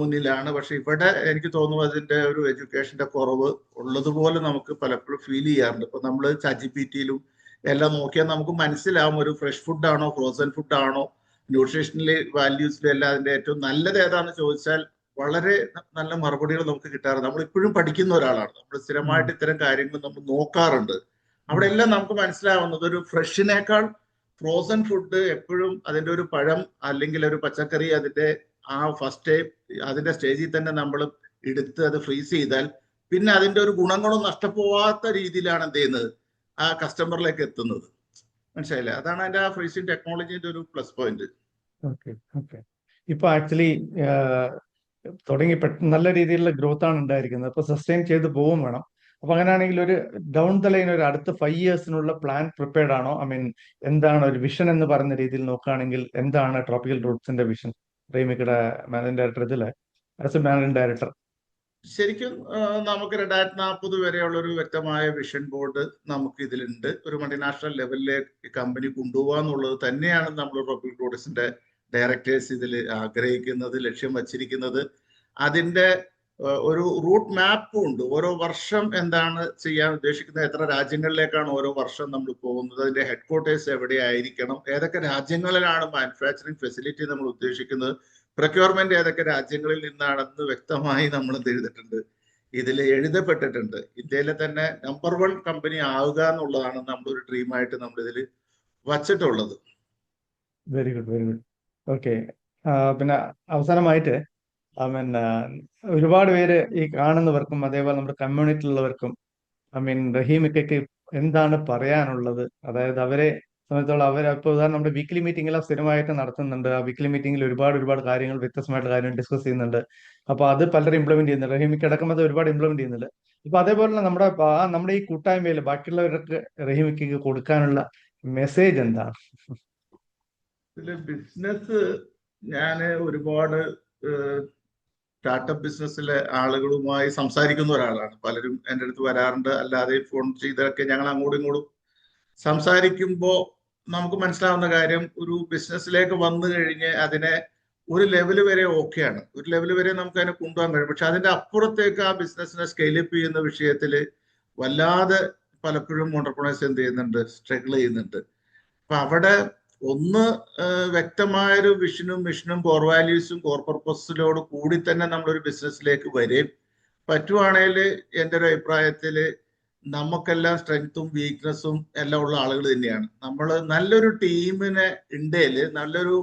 [SPEAKER 2] മുന്നിലാണ്. പക്ഷെ ഇവിടെ എനിക്ക് തോന്നുന്നു അതിന്റെ ഒരു എഡ്യൂക്കേഷന്റെ കുറവ് ഉള്ളതുപോലെ നമുക്ക് പലപ്പോഴും ഫീൽ ചെയ്യാറുണ്ട്. ഇപ്പൊ നമ്മൾ ചാജി പി ടിയിലും എല്ലാം നോക്കിയാൽ നമുക്ക് മനസ്സിലാവും ഒരു ഫ്രഷ് ഫുഡ് ആണോ ഫ്രോസൺ ഫുഡ് ആണോ ന്യൂട്രീഷണലി വാല്യൂസിലും എല്ലാം അതിന്റെ ഏറ്റവും നല്ലത് ഏതാണെന്ന് ചോദിച്ചാൽ വളരെ നല്ല മറുപടികൾ നമുക്ക് കിട്ടാറുണ്ട്. നമ്മൾ ഇപ്പോഴും പഠിക്കുന്ന ഒരാളാണ്. നമ്മൾ സ്ഥിരമായിട്ട് ഇത്തരം കാര്യങ്ങൾ നമ്മൾ നോക്കാറുണ്ട്. അവിടെ എല്ലാം നമുക്ക് മനസ്സിലാവുന്നത് ഒരു ഫ്രഷിനേക്കാൾ ഫ്രോസൺ ഫുഡ് എപ്പോഴും അതിന്റെ ഒരു പഴം അല്ലെങ്കിൽ ഒരു പച്ചക്കറി അതിന്റെ ആ ഫസ്റ്റ് അതിന്റെ സ്റ്റേജിൽ തന്നെ നമ്മൾ എടുത്ത് അത് ഫ്രീസ് ചെയ്താൽ പിന്നെ അതിന്റെ ഒരു ഗുണങ്ങളും നഷ്ടപ്പോവാത്ത രീതിയിലാണ് എന്ത് ചെയ്യുന്നത്? ആ കസ്റ്റമറിലേക്ക് എത്തുന്നത്. മനസ്സിലായില്ലേ? അതാണ് അതിന്റെ ആ ഫ്രീസിങ് ടെക്നോളജിന്റെ ഒരു പ്ലസ് പോയിന്റ്
[SPEAKER 1] ഓക്കെ ഓക്കെ ഇപ്പൊ ആക്ച്വലി തുടങ്ങി നല്ല രീതിയിലുള്ള ഗ്രോത്ത് ആണ് ഉണ്ടായിരിക്കുന്നത്. അപ്പൊ സസ്റ്റെയിൻ ചെയ്ത് പോവും വേണം. അപ്പൊ അങ്ങനെയാണെങ്കിൽ ഒരു ഡൗൺ ദ ലൈൻ ഒരു അടുത്ത ഫൈവ് ഇയേഴ്സിനുള്ള പ്ലാൻ പ്രിപ്പയർഡ് ആണോ? ഐ മീൻ എന്താണ് ഒരു വിഷൻ എന്ന് പറയുന്ന രീതിയിൽ നോക്കുകയാണെങ്കിൽ എന്താണ് ട്രോപ്പിക്കൽ റൂട്ട്സിന്റെ വിഷൻ റീമിക്കയുടെ മാനേജിംഗ് ഡയറക്ടർ ഇതിലെ ആസ് എ മാനേജിംഗ് ഡയറക്ടർ
[SPEAKER 2] ശരിക്കും നമുക്ക് രണ്ടായിരത്തി നാൽപ്പത് വരെയുള്ള ഒരു വ്യക്തമായ വിഷൻ ബോർഡ് നമുക്ക് ഇതിലുണ്ട്. ഒരു മൾട്ടിനാഷണൽ ലെവലിലെ കമ്പനി കൊണ്ടുപോകാന്നുള്ളത് തന്നെയാണ് നമ്മൾ റോബിൾ ടൂറിസ്റ്റിന്റെ ഡയറക്ടേഴ്സ് ഇതിൽ ആഗ്രഹിക്കുന്നത് ലക്ഷ്യം വച്ചിരിക്കുന്നത്. അതിന്റെ ഒരു റൂട്ട് മാപ്പും ഉണ്ട്. ഓരോ വർഷം എന്താണ് ചെയ്യാൻ ഉദ്ദേശിക്കുന്നത്? എത്ര രാജ്യങ്ങളിലേക്കാണ് ഓരോ വർഷം നമ്മൾ പോകുന്നത്? അതിന്റെ ഹെഡ് ക്വാർട്ടേഴ്സ് എവിടെയായിരിക്കണം? ഏതൊക്കെ രാജ്യങ്ങളിലാണ് മാനുഫാക്ചറിങ് ഫെസിലിറ്റി നമ്മൾ ഉദ്ദേശിക്കുന്നത്? പ്രക്യൂർമെന്റ് ഏതൊക്കെ രാജ്യങ്ങളിൽ നിന്നാണെന്ന് വ്യക്തമായി നമ്മൾ എന്ത് ചെയ്തിട്ടുണ്ട്? ഇതിൽ എഴുതപ്പെട്ടിട്ടുണ്ട്. ഇന്ത്യയിലെ തന്നെ നമ്പർ വൺ കമ്പനി ആവുക എന്നുള്ളതാണ് നമ്മളൊരു ഡ്രീമായിട്ട് നമ്മൾ ഇതിൽ വച്ചിട്ടുള്ളത്.
[SPEAKER 1] Very good very good okay. പിന്നെ അവസാനമായിട്ട് ഐ മീൻ ഒരുപാട് പേര് ഈ കാണുന്നവർക്കും അതേപോലെ നമ്മുടെ കമ്മ്യൂണിറ്റി കമ്മ്യൂണിറ്റിയിലുള്ളവർക്കും ഐ മീൻ റഹീമിക്കൊക്കെ എന്താണ് പറയാനുള്ളത്? അതായത് അവരെ സംബന്ധിച്ചോളം അവർ ഇപ്പോൾ ഉദാഹരണം നമ്മുടെ വീക്ക്ലി മീറ്റിംഗ് എല്ലാം സ്ഥിരമായിട്ട് നടത്തുന്നുണ്ട്. ആ വീക്ക്ലി മീറ്റിംഗിൽ ഒരുപാട് ഒരുപാട് കാര്യങ്ങൾ വ്യത്യസ്തമായിട്ടുള്ള കാര്യങ്ങൾ ഡിസ്കസ് ചെയ്യുന്നുണ്ട്. അപ്പോൾ അത് പലരും ഇംപ്ലിമെന്റ് ചെയ്യുന്നുണ്ട്. റഹീമിക്ക് അടക്കം അത് ഒരുപാട് ഇംപ്ലിമെന്റ് ചെയ്യുന്നുണ്ട്. അപ്പൊ അതേപോലെ നമ്മുടെ നമ്മുടെ ഈ കൂട്ടായ്മയിൽ ബാക്കിയുള്ളവർക്ക് റഹീമിക്ക് കൊടുക്കാനുള്ള മെസ്സേജ് എന്താണ്?
[SPEAKER 2] ഇതിൽ ബിസിനസ് ഞാൻ ഒരുപാട് സ്റ്റാർട്ടപ്പ് ബിസിനസ്സിലെ ആളുകളുമായി സംസാരിക്കുന്ന ഒരാളാണ്. പലരും എന്റെ അടുത്ത് വരാറുണ്ട്. അല്ലാതെ ഫോൺ ചെയ്തൊക്കെ ഞങ്ങൾ അങ്ങോട്ടും ഇങ്ങോട്ടും സംസാരിക്കുമ്പോൾ നമുക്ക് മനസ്സിലാവുന്ന കാര്യം ഒരു ബിസിനസ്സിലേക്ക് വന്നു കഴിഞ്ഞ് അതിനെ ഒരു ലെവൽ വരെ ഓക്കെയാണ് ഒരു ലെവൽ വരെ നമുക്ക് അതിനെ കൊണ്ടുപോകാൻ കഴിയും. പക്ഷെ അതിന്റെ അപ്പുറത്തേക്ക് ആ ബിസിനസ്സിനെ സ്കെയിലപ്പ് ചെയ്യുന്ന വിഷയത്തിൽ വല്ലാതെ പലപ്പോഴും ഓണ്ടർപ്രണേഴ്സ് എന്ത് ചെയ്യുന്നുണ്ട്? സ്ട്രഗിൾ ചെയ്യുന്നുണ്ട്. അപ്പൊ അവിടെ ഒന്ന് വ്യക്തമായൊരു വിഷനും മിഷനും കോർ വാല്യൂസും കോർ പർപ്പസിലോട് കൂടി തന്നെ നമ്മളൊരു ബിസിനസ്സിലേക്ക് വരും. പറ്റുവാണെങ്കിൽ എന്റെ ഒരു അഭിപ്രായത്തിൽ നമുക്കെല്ലാം സ്ട്രെങ്ത്തും വീക്ക്നെസ്സും എല്ലാം ഉള്ള ആളുകൾ തന്നെയാണ്. നമ്മൾ നല്ലൊരു ടീമിനെ ഉണ്ടേൽ നല്ലൊരു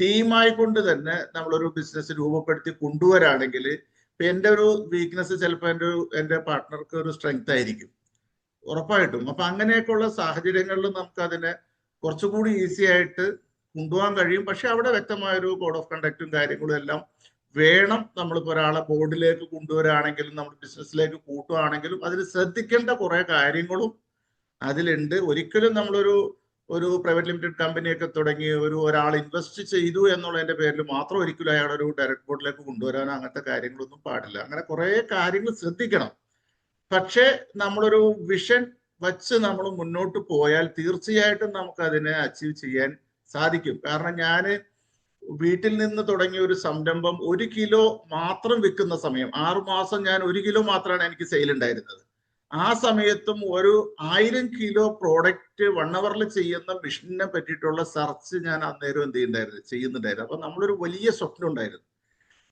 [SPEAKER 2] ടീമായിക്കൊണ്ട് തന്നെ നമ്മളൊരു ബിസിനസ് രൂപപ്പെടുത്തി കൊണ്ടുവരാണെങ്കിൽ ഇപ്പൊ എന്റെ ഒരു വീക്ക്നെസ് ചിലപ്പോൾ എന്റെ ഒരു എന്റെ പാർട്ട്ണർക്ക് ഒരു സ്ട്രെങ്ത് ആയിരിക്കും. ഉറപ്പായിട്ടും. അപ്പൊ അങ്ങനെയൊക്കെയുള്ള സാഹചര്യങ്ങളിൽ നമുക്ക് അതിനെ കുറച്ചുകൂടി ഈസി ആയിട്ട് കൊണ്ടുപോകാൻ കഴിയും. പക്ഷെ അവിടെ വ്യക്തമായ ഒരു കോഡ് ഓഫ് കണ്ടക്റ്റും കാര്യങ്ങളും എല്ലാം വേണം. നമ്മളിപ്പോൾ ഒരാളെ ബോർഡിലേക്ക് കൊണ്ടുവരാണെങ്കിലും നമ്മൾ ബിസിനസ്സിലേക്ക് കൂട്ടുകയാണെങ്കിലും അതിൽ ശ്രദ്ധിക്കേണ്ട കുറെ കാര്യങ്ങളും അതിലുണ്ട്. ഒരിക്കലും നമ്മളൊരു ഒരു പ്രൈവറ്റ് ലിമിറ്റഡ് കമ്പനിയൊക്കെ തുടങ്ങി ഒരു ഒരാൾ ഇൻവെസ്റ്റ് ചെയ്തു എന്നുള്ളതിന്റെ പേരിൽ മാത്രം ഒരിക്കലും അയാളെ ഒരു ഡയറക്ട് ബോർഡിലേക്ക് കൊണ്ടുവരാനോ അങ്ങനത്തെ കാര്യങ്ങളൊന്നും പാടില്ല. അങ്ങനെ കുറെ കാര്യങ്ങൾ ശ്രദ്ധിക്കണം. പക്ഷേ നമ്മളൊരു വിഷൻ വച്ച് നമ്മൾ മുന്നോട്ട് പോയാൽ തീർച്ചയായിട്ടും നമുക്ക് അതിനെ അച്ചീവ് ചെയ്യാൻ സാധിക്കും. കാരണം ഞാൻ വീട്ടിൽ നിന്ന് തുടങ്ങിയ ഒരു സംരംഭം ഒരു കിലോ മാത്രം വിൽക്കുന്ന സമയം ആറു മാസം ഞാൻ ഒരു കിലോ മാത്രമാണ് എനിക്ക് സെയിൽ ഉണ്ടായിരുന്നത് ആ സമയത്തും ഒരു ആയിരം കിലോ പ്രോഡക്റ്റ് വൺ അവറിൽ ചെയ്യുന്ന മെഷീനെ പറ്റിയിട്ടുള്ള സെർച്ച് ഞാൻ അന്നേരം എന്ത് ചെയ്യുന്നുണ്ടായിരുന്നു ചെയ്യുന്നുണ്ടായിരുന്നു. അപ്പൊ നമ്മളൊരു വലിയ സ്വപ്നം ഉണ്ടായിരുന്നു.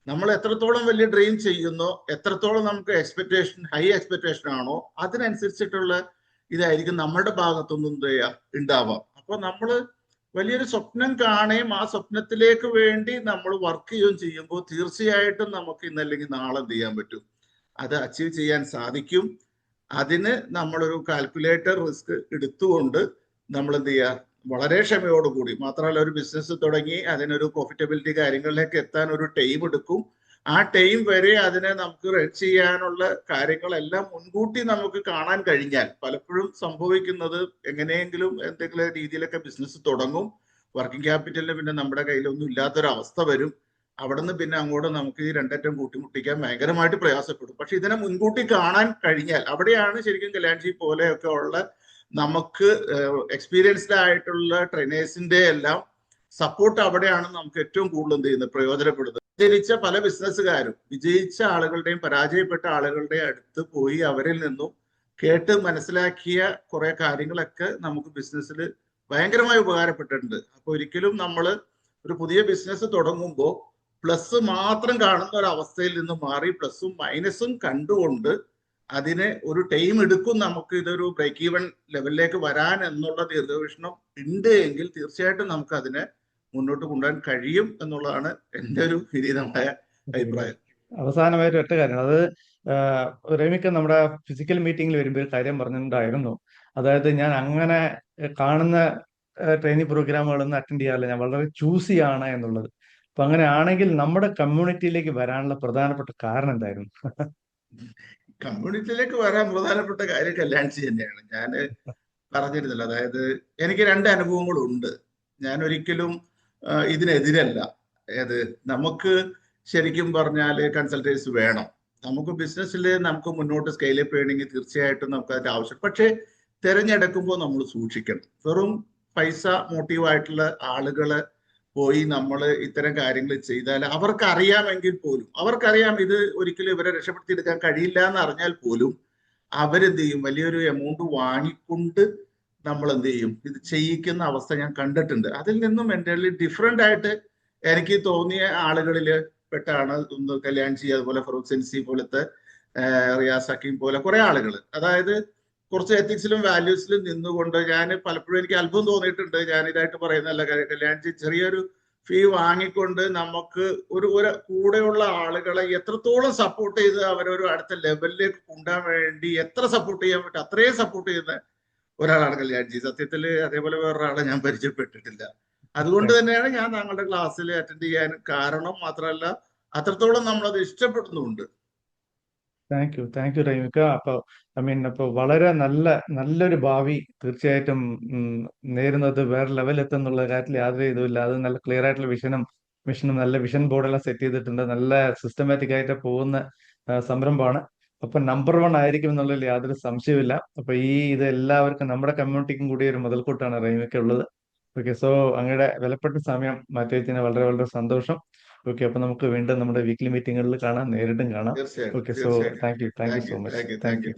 [SPEAKER 2] നമ്മൾ എത്രത്തോളം വലിയ ഡ്രീം ചെയ്യുന്നോ എത്രത്തോളം നമുക്ക് എക്സ്പെക്ടേഷൻ ഹൈ എക്സ്പെക്ടേഷൻ ആണോ അതിനനുസരിച്ചിട്ടുള്ള ഇതായിരിക്കും നമ്മുടെ ഭാഗത്തുനിന്ന് എന്ത് ചെയ്യാ ഉണ്ടാവാം അപ്പൊ നമ്മൾ വലിയൊരു സ്വപ്നം കാണുകയും ആ സ്വപ്നത്തിലേക്ക് വേണ്ടി നമ്മൾ വർക്ക് ചെയ്യുകയും ചെയ്യുമ്പോൾ തീർച്ചയായിട്ടും നമുക്ക് ഇന്നല്ലെങ്കിൽ നാളെ എന്ത് ചെയ്യാൻ പറ്റും? അത് അച്ചീവ് ചെയ്യാൻ സാധിക്കും. അതിന് നമ്മളൊരു കാൽക്കുലേറ്റർ റിസ്ക് എടുത്തുകൊണ്ട് നമ്മൾ എന്ത് ചെയ്യുക? വളരെ ക്ഷമയോടുകൂടി മാത്രമല്ല ഒരു ബിസിനസ് തുടങ്ങി അതിനൊരു പ്രോഫിറ്റബിലിറ്റി കാര്യങ്ങളിലേക്ക് എത്താൻ ഒരു ടൈം എടുക്കും. ആ ടൈം വരെ അതിനെ നമുക്ക് റൺ ചെയ്യാനുള്ള കാര്യങ്ങളെല്ലാം മുൻകൂട്ടി നമുക്ക് കാണാൻ കഴിഞ്ഞാൽ പലപ്പോഴും സംഭവിക്കുന്നത് എങ്ങനെയെങ്കിലും എന്തെങ്കിലും രീതിയിലൊക്കെ ബിസിനസ് തുടങ്ങും. വർക്കിംഗ് ക്യാപിറ്റലിന് പിന്നെ നമ്മുടെ കയ്യിലൊന്നും ഇല്ലാത്തൊരവസ്ഥ വരും. അവിടുന്ന് പിന്നെ അങ്ങോട്ട് നമുക്ക് ഈ രണ്ടറ്റം കൂട്ടിമുട്ടിക്കാൻ ഭയങ്കരമായിട്ട് പ്രയാസപ്പെടും. പക്ഷെ ഇതിനെ മുൻകൂട്ടി കാണാൻ കഴിഞ്ഞാൽ അവിടെയാണ് ശരിക്കും കല്യാൺജി പോലെയൊക്കെ ഉള്ള നമുക്ക് എക്സ്പീരിയൻസ്ഡ് ആയിട്ടുള്ള ട്രെയിനേഴ്സിന്റെ എല്ലാം സപ്പോർട്ട് അവിടെയാണ് നമുക്ക് ഏറ്റവും കൂടുതൽ എന്ത് ചെയ്യുന്നത്? പ്രയോജനപ്പെടുന്നത്. വിജയിച്ച പല ബിസിനസ്സുകാരും വിജയിച്ച ആളുകളുടെയും പരാജയപ്പെട്ട ആളുകളുടെയും അടുത്ത് പോയി അവരിൽ നിന്നും കേട്ട് മനസ്സിലാക്കിയ കുറെ കാര്യങ്ങളൊക്കെ നമുക്ക് ബിസിനസ്സിൽ ഭയങ്കരമായി ഉപകാരപ്പെട്ടിട്ടുണ്ട്. അപ്പൊ ഒരിക്കലും നമ്മൾ ഒരു പുതിയ ബിസിനസ് തുടങ്ങുമ്പോൾ പ്ലസ് മാത്രം കാണുന്ന ഒരു അവസ്ഥയിൽ നിന്ന് മാറി പ്ലസും മൈനസും കണ്ടുകൊണ്ട് അതിനെ ഒരു ടൈം എടുക്കും നമുക്ക് ഇതൊരു ബ്രേക്ക് ഈവൻ ലെവലിലേക്ക് വരാൻ എന്നുള്ള ദീർഘവീക്ഷണം ഉണ്ട് എങ്കിൽ തീർച്ചയായിട്ടും നമുക്ക് അതിനെ മുന്നോട്ട് കൊണ്ടുപോകാൻ കഴിയും എന്നുള്ളതാണ് എന്റെ ഒരു വിനീതമായ അഭിപ്രായം.
[SPEAKER 1] അവസാനമായിട്ട് ഒറ്റ കാര്യം. അത് റമിക്ക് നമ്മുടെ ഫിസിക്കൽ മീറ്റിംഗിൽ വരുമ്പോൾ ഒരു കാര്യം പറഞ്ഞിട്ടുണ്ടായിരുന്നു. അതായത് ഞാൻ അങ്ങനെ കാണുന്ന ട്രെയിനിങ് പ്രോഗ്രാമുകളൊന്നും അറ്റൻഡ് ചെയ്യാറില്ല. ഞാൻ വളരെ ചൂസിയാണ് എന്നുള്ളത്. അപ്പൊ അങ്ങനെ ആണെങ്കിൽ നമ്മുടെ കമ്മ്യൂണിറ്റിയിലേക്ക് വരാനുള്ള പ്രധാനപ്പെട്ട കാരണം എന്തായിരുന്നു?
[SPEAKER 2] കമ്മ്യൂണിറ്റിയിലേക്ക് വരാൻ പ്രധാനപ്പെട്ട കാര്യം കല്യാൺസി തന്നെയാണ്. ഞാൻ പറഞ്ഞിരുന്നില്ല. അതായത് എനിക്ക് രണ്ട് അനുഭവങ്ങളുണ്ട്. ഞാൻ ഒരിക്കലും ഇതിനെതിരല്ല. ഏത്? നമുക്ക് ശരിക്കും പറഞ്ഞാൽ കൺസൾട്ടൻസ് വേണം. നമുക്ക് ബിസിനസ്സിൽ നമുക്ക് മുന്നോട്ട് സ്കെയിൽ അപ്പ് ചെയ്യണമെങ്കിൽ തീർച്ചയായിട്ടും നമുക്ക് അതിന്റെ ആവശ്യം. പക്ഷേ തിരഞ്ഞെടുക്കുമ്പോൾ നമ്മൾ സൂക്ഷിക്കണം. വെറും പൈസ മോട്ടീവായിട്ടുള്ള ആളുകൾ പോയി നമ്മൾ ഇത്തരം കാര്യങ്ങൾ ചെയ്താൽ അവർക്ക് അറിയാമെങ്കിൽ പോലും അവർക്കറിയാം ഇത് ഒരിക്കലും ഇവരെ രക്ഷപ്പെടുത്തിയെടുക്കാൻ കഴിയില്ല എന്ന് അറിഞ്ഞാൽ പോലും അവരെന്ത് ചെയ്യും? വലിയൊരു എമൗണ്ട് വാങ്ങിക്കൊണ്ട് നമ്മൾ എന്ത് ചെയ്യും ഇത് ചെയ്യിക്കുന്ന അവസ്ഥ ഞാൻ കണ്ടിട്ടുണ്ട്. അതിൽ നിന്നും എന്റെ ഡിഫറെന്റ് ആയിട്ട് എനിക്ക് തോന്നിയ ആളുകളിൽ പെട്ടാണ് ഒന്ന് കല്യാൺജി അതുപോലെ ഫറൂഖ് സെൻസി പോലത്തെ റിയാസ് ഹക്കീം പോലെ കുറെ ആളുകൾ അതായത് കുറച്ച് എത്തിക്സിലും വാല്യൂസിലും നിന്നുകൊണ്ട് ഞാൻ പലപ്പോഴും എനിക്ക് അത്ഭുതം തോന്നിയിട്ടുണ്ട്. ഞാൻ ഇതായിട്ട് പറയുന്നതല്ല കല്യാൺ കല്യാൺജി ചെറിയൊരു ഫീ വാങ്ങിക്കൊണ്ട് നമുക്ക് ഒരു ഒരു കൂടെയുള്ള ആളുകളെ എത്രത്തോളം സപ്പോർട്ട് ചെയ്ത് അവരൊരു അടുത്ത ലെവലിലേക്ക് കൊണ്ടുപോകാൻ വേണ്ടി എത്ര സപ്പോർട്ട് ചെയ്യാൻ പറ്റും അത്രയും സപ്പോർട്ട് ചെയ്യുന്ന ഒരാളാണ് കല്യാൺജി സത്യത്തിൽ അതേപോലെ വേറൊരാളെ ഞാൻ പരിചയപ്പെട്ടിട്ടില്ല. അതുകൊണ്ട് തന്നെയാണ് ഞാൻ താങ്കളുടെ ക്ലാസ്സിൽ അറ്റൻഡ് ചെയ്യാൻ കാരണം മാത്രമല്ല അത്രത്തോളം നമ്മളത് ഇഷ്ടപ്പെടുന്നുണ്ട്
[SPEAKER 1] താങ്ക് യു താങ്ക് യു റൈമിക്ക അപ്പൊ ഐ മീൻ അപ്പൊ വളരെ നല്ല നല്ലൊരു ഭാവി തീർച്ചയായിട്ടും നേരുന്നത് വേറെ ലെവൽ എത്തുന്നുള്ള കാര്യത്തിൽ യാതൊരു ഇതുമില്ല. അത് നല്ല ക്ലിയർ ആയിട്ടുള്ള വിഷനും മിഷനും നല്ല വിഷൻ ബോർഡെല്ലാം സെറ്റ് ചെയ്തിട്ടുണ്ട്. നല്ല സിസ്റ്റമാറ്റിക് ആയിട്ട് പോകുന്ന സംരംഭമാണ്. അപ്പൊ നമ്പർ വൺ ആയിരിക്കും എന്നുള്ളതിൽ യാതൊരു സംശയമില്ല അപ്പൊ ഈ ഇത് എല്ലാവർക്കും നമ്മുടെ കമ്മ്യൂണിറ്റിക്കും കൂടി ഒരു മുതൽക്കൂട്ടാണ് റൈമിക്ക ഉള്ളത്. ഓക്കെ സോ അങ്ങയുടെ വിലപ്പെട്ട സമയം മാറ്റി വെച്ചതിന് വളരെ വളരെ സന്തോഷം. ഓക്കെ അപ്പൊ നമുക്ക് വീണ്ടും നമ്മുടെ വീക്ക്ലി മീറ്റിങ്ങുകളിൽ കാണാം നേരിട്ടും കാണാം. Okay so thank you thank you so much
[SPEAKER 2] thank you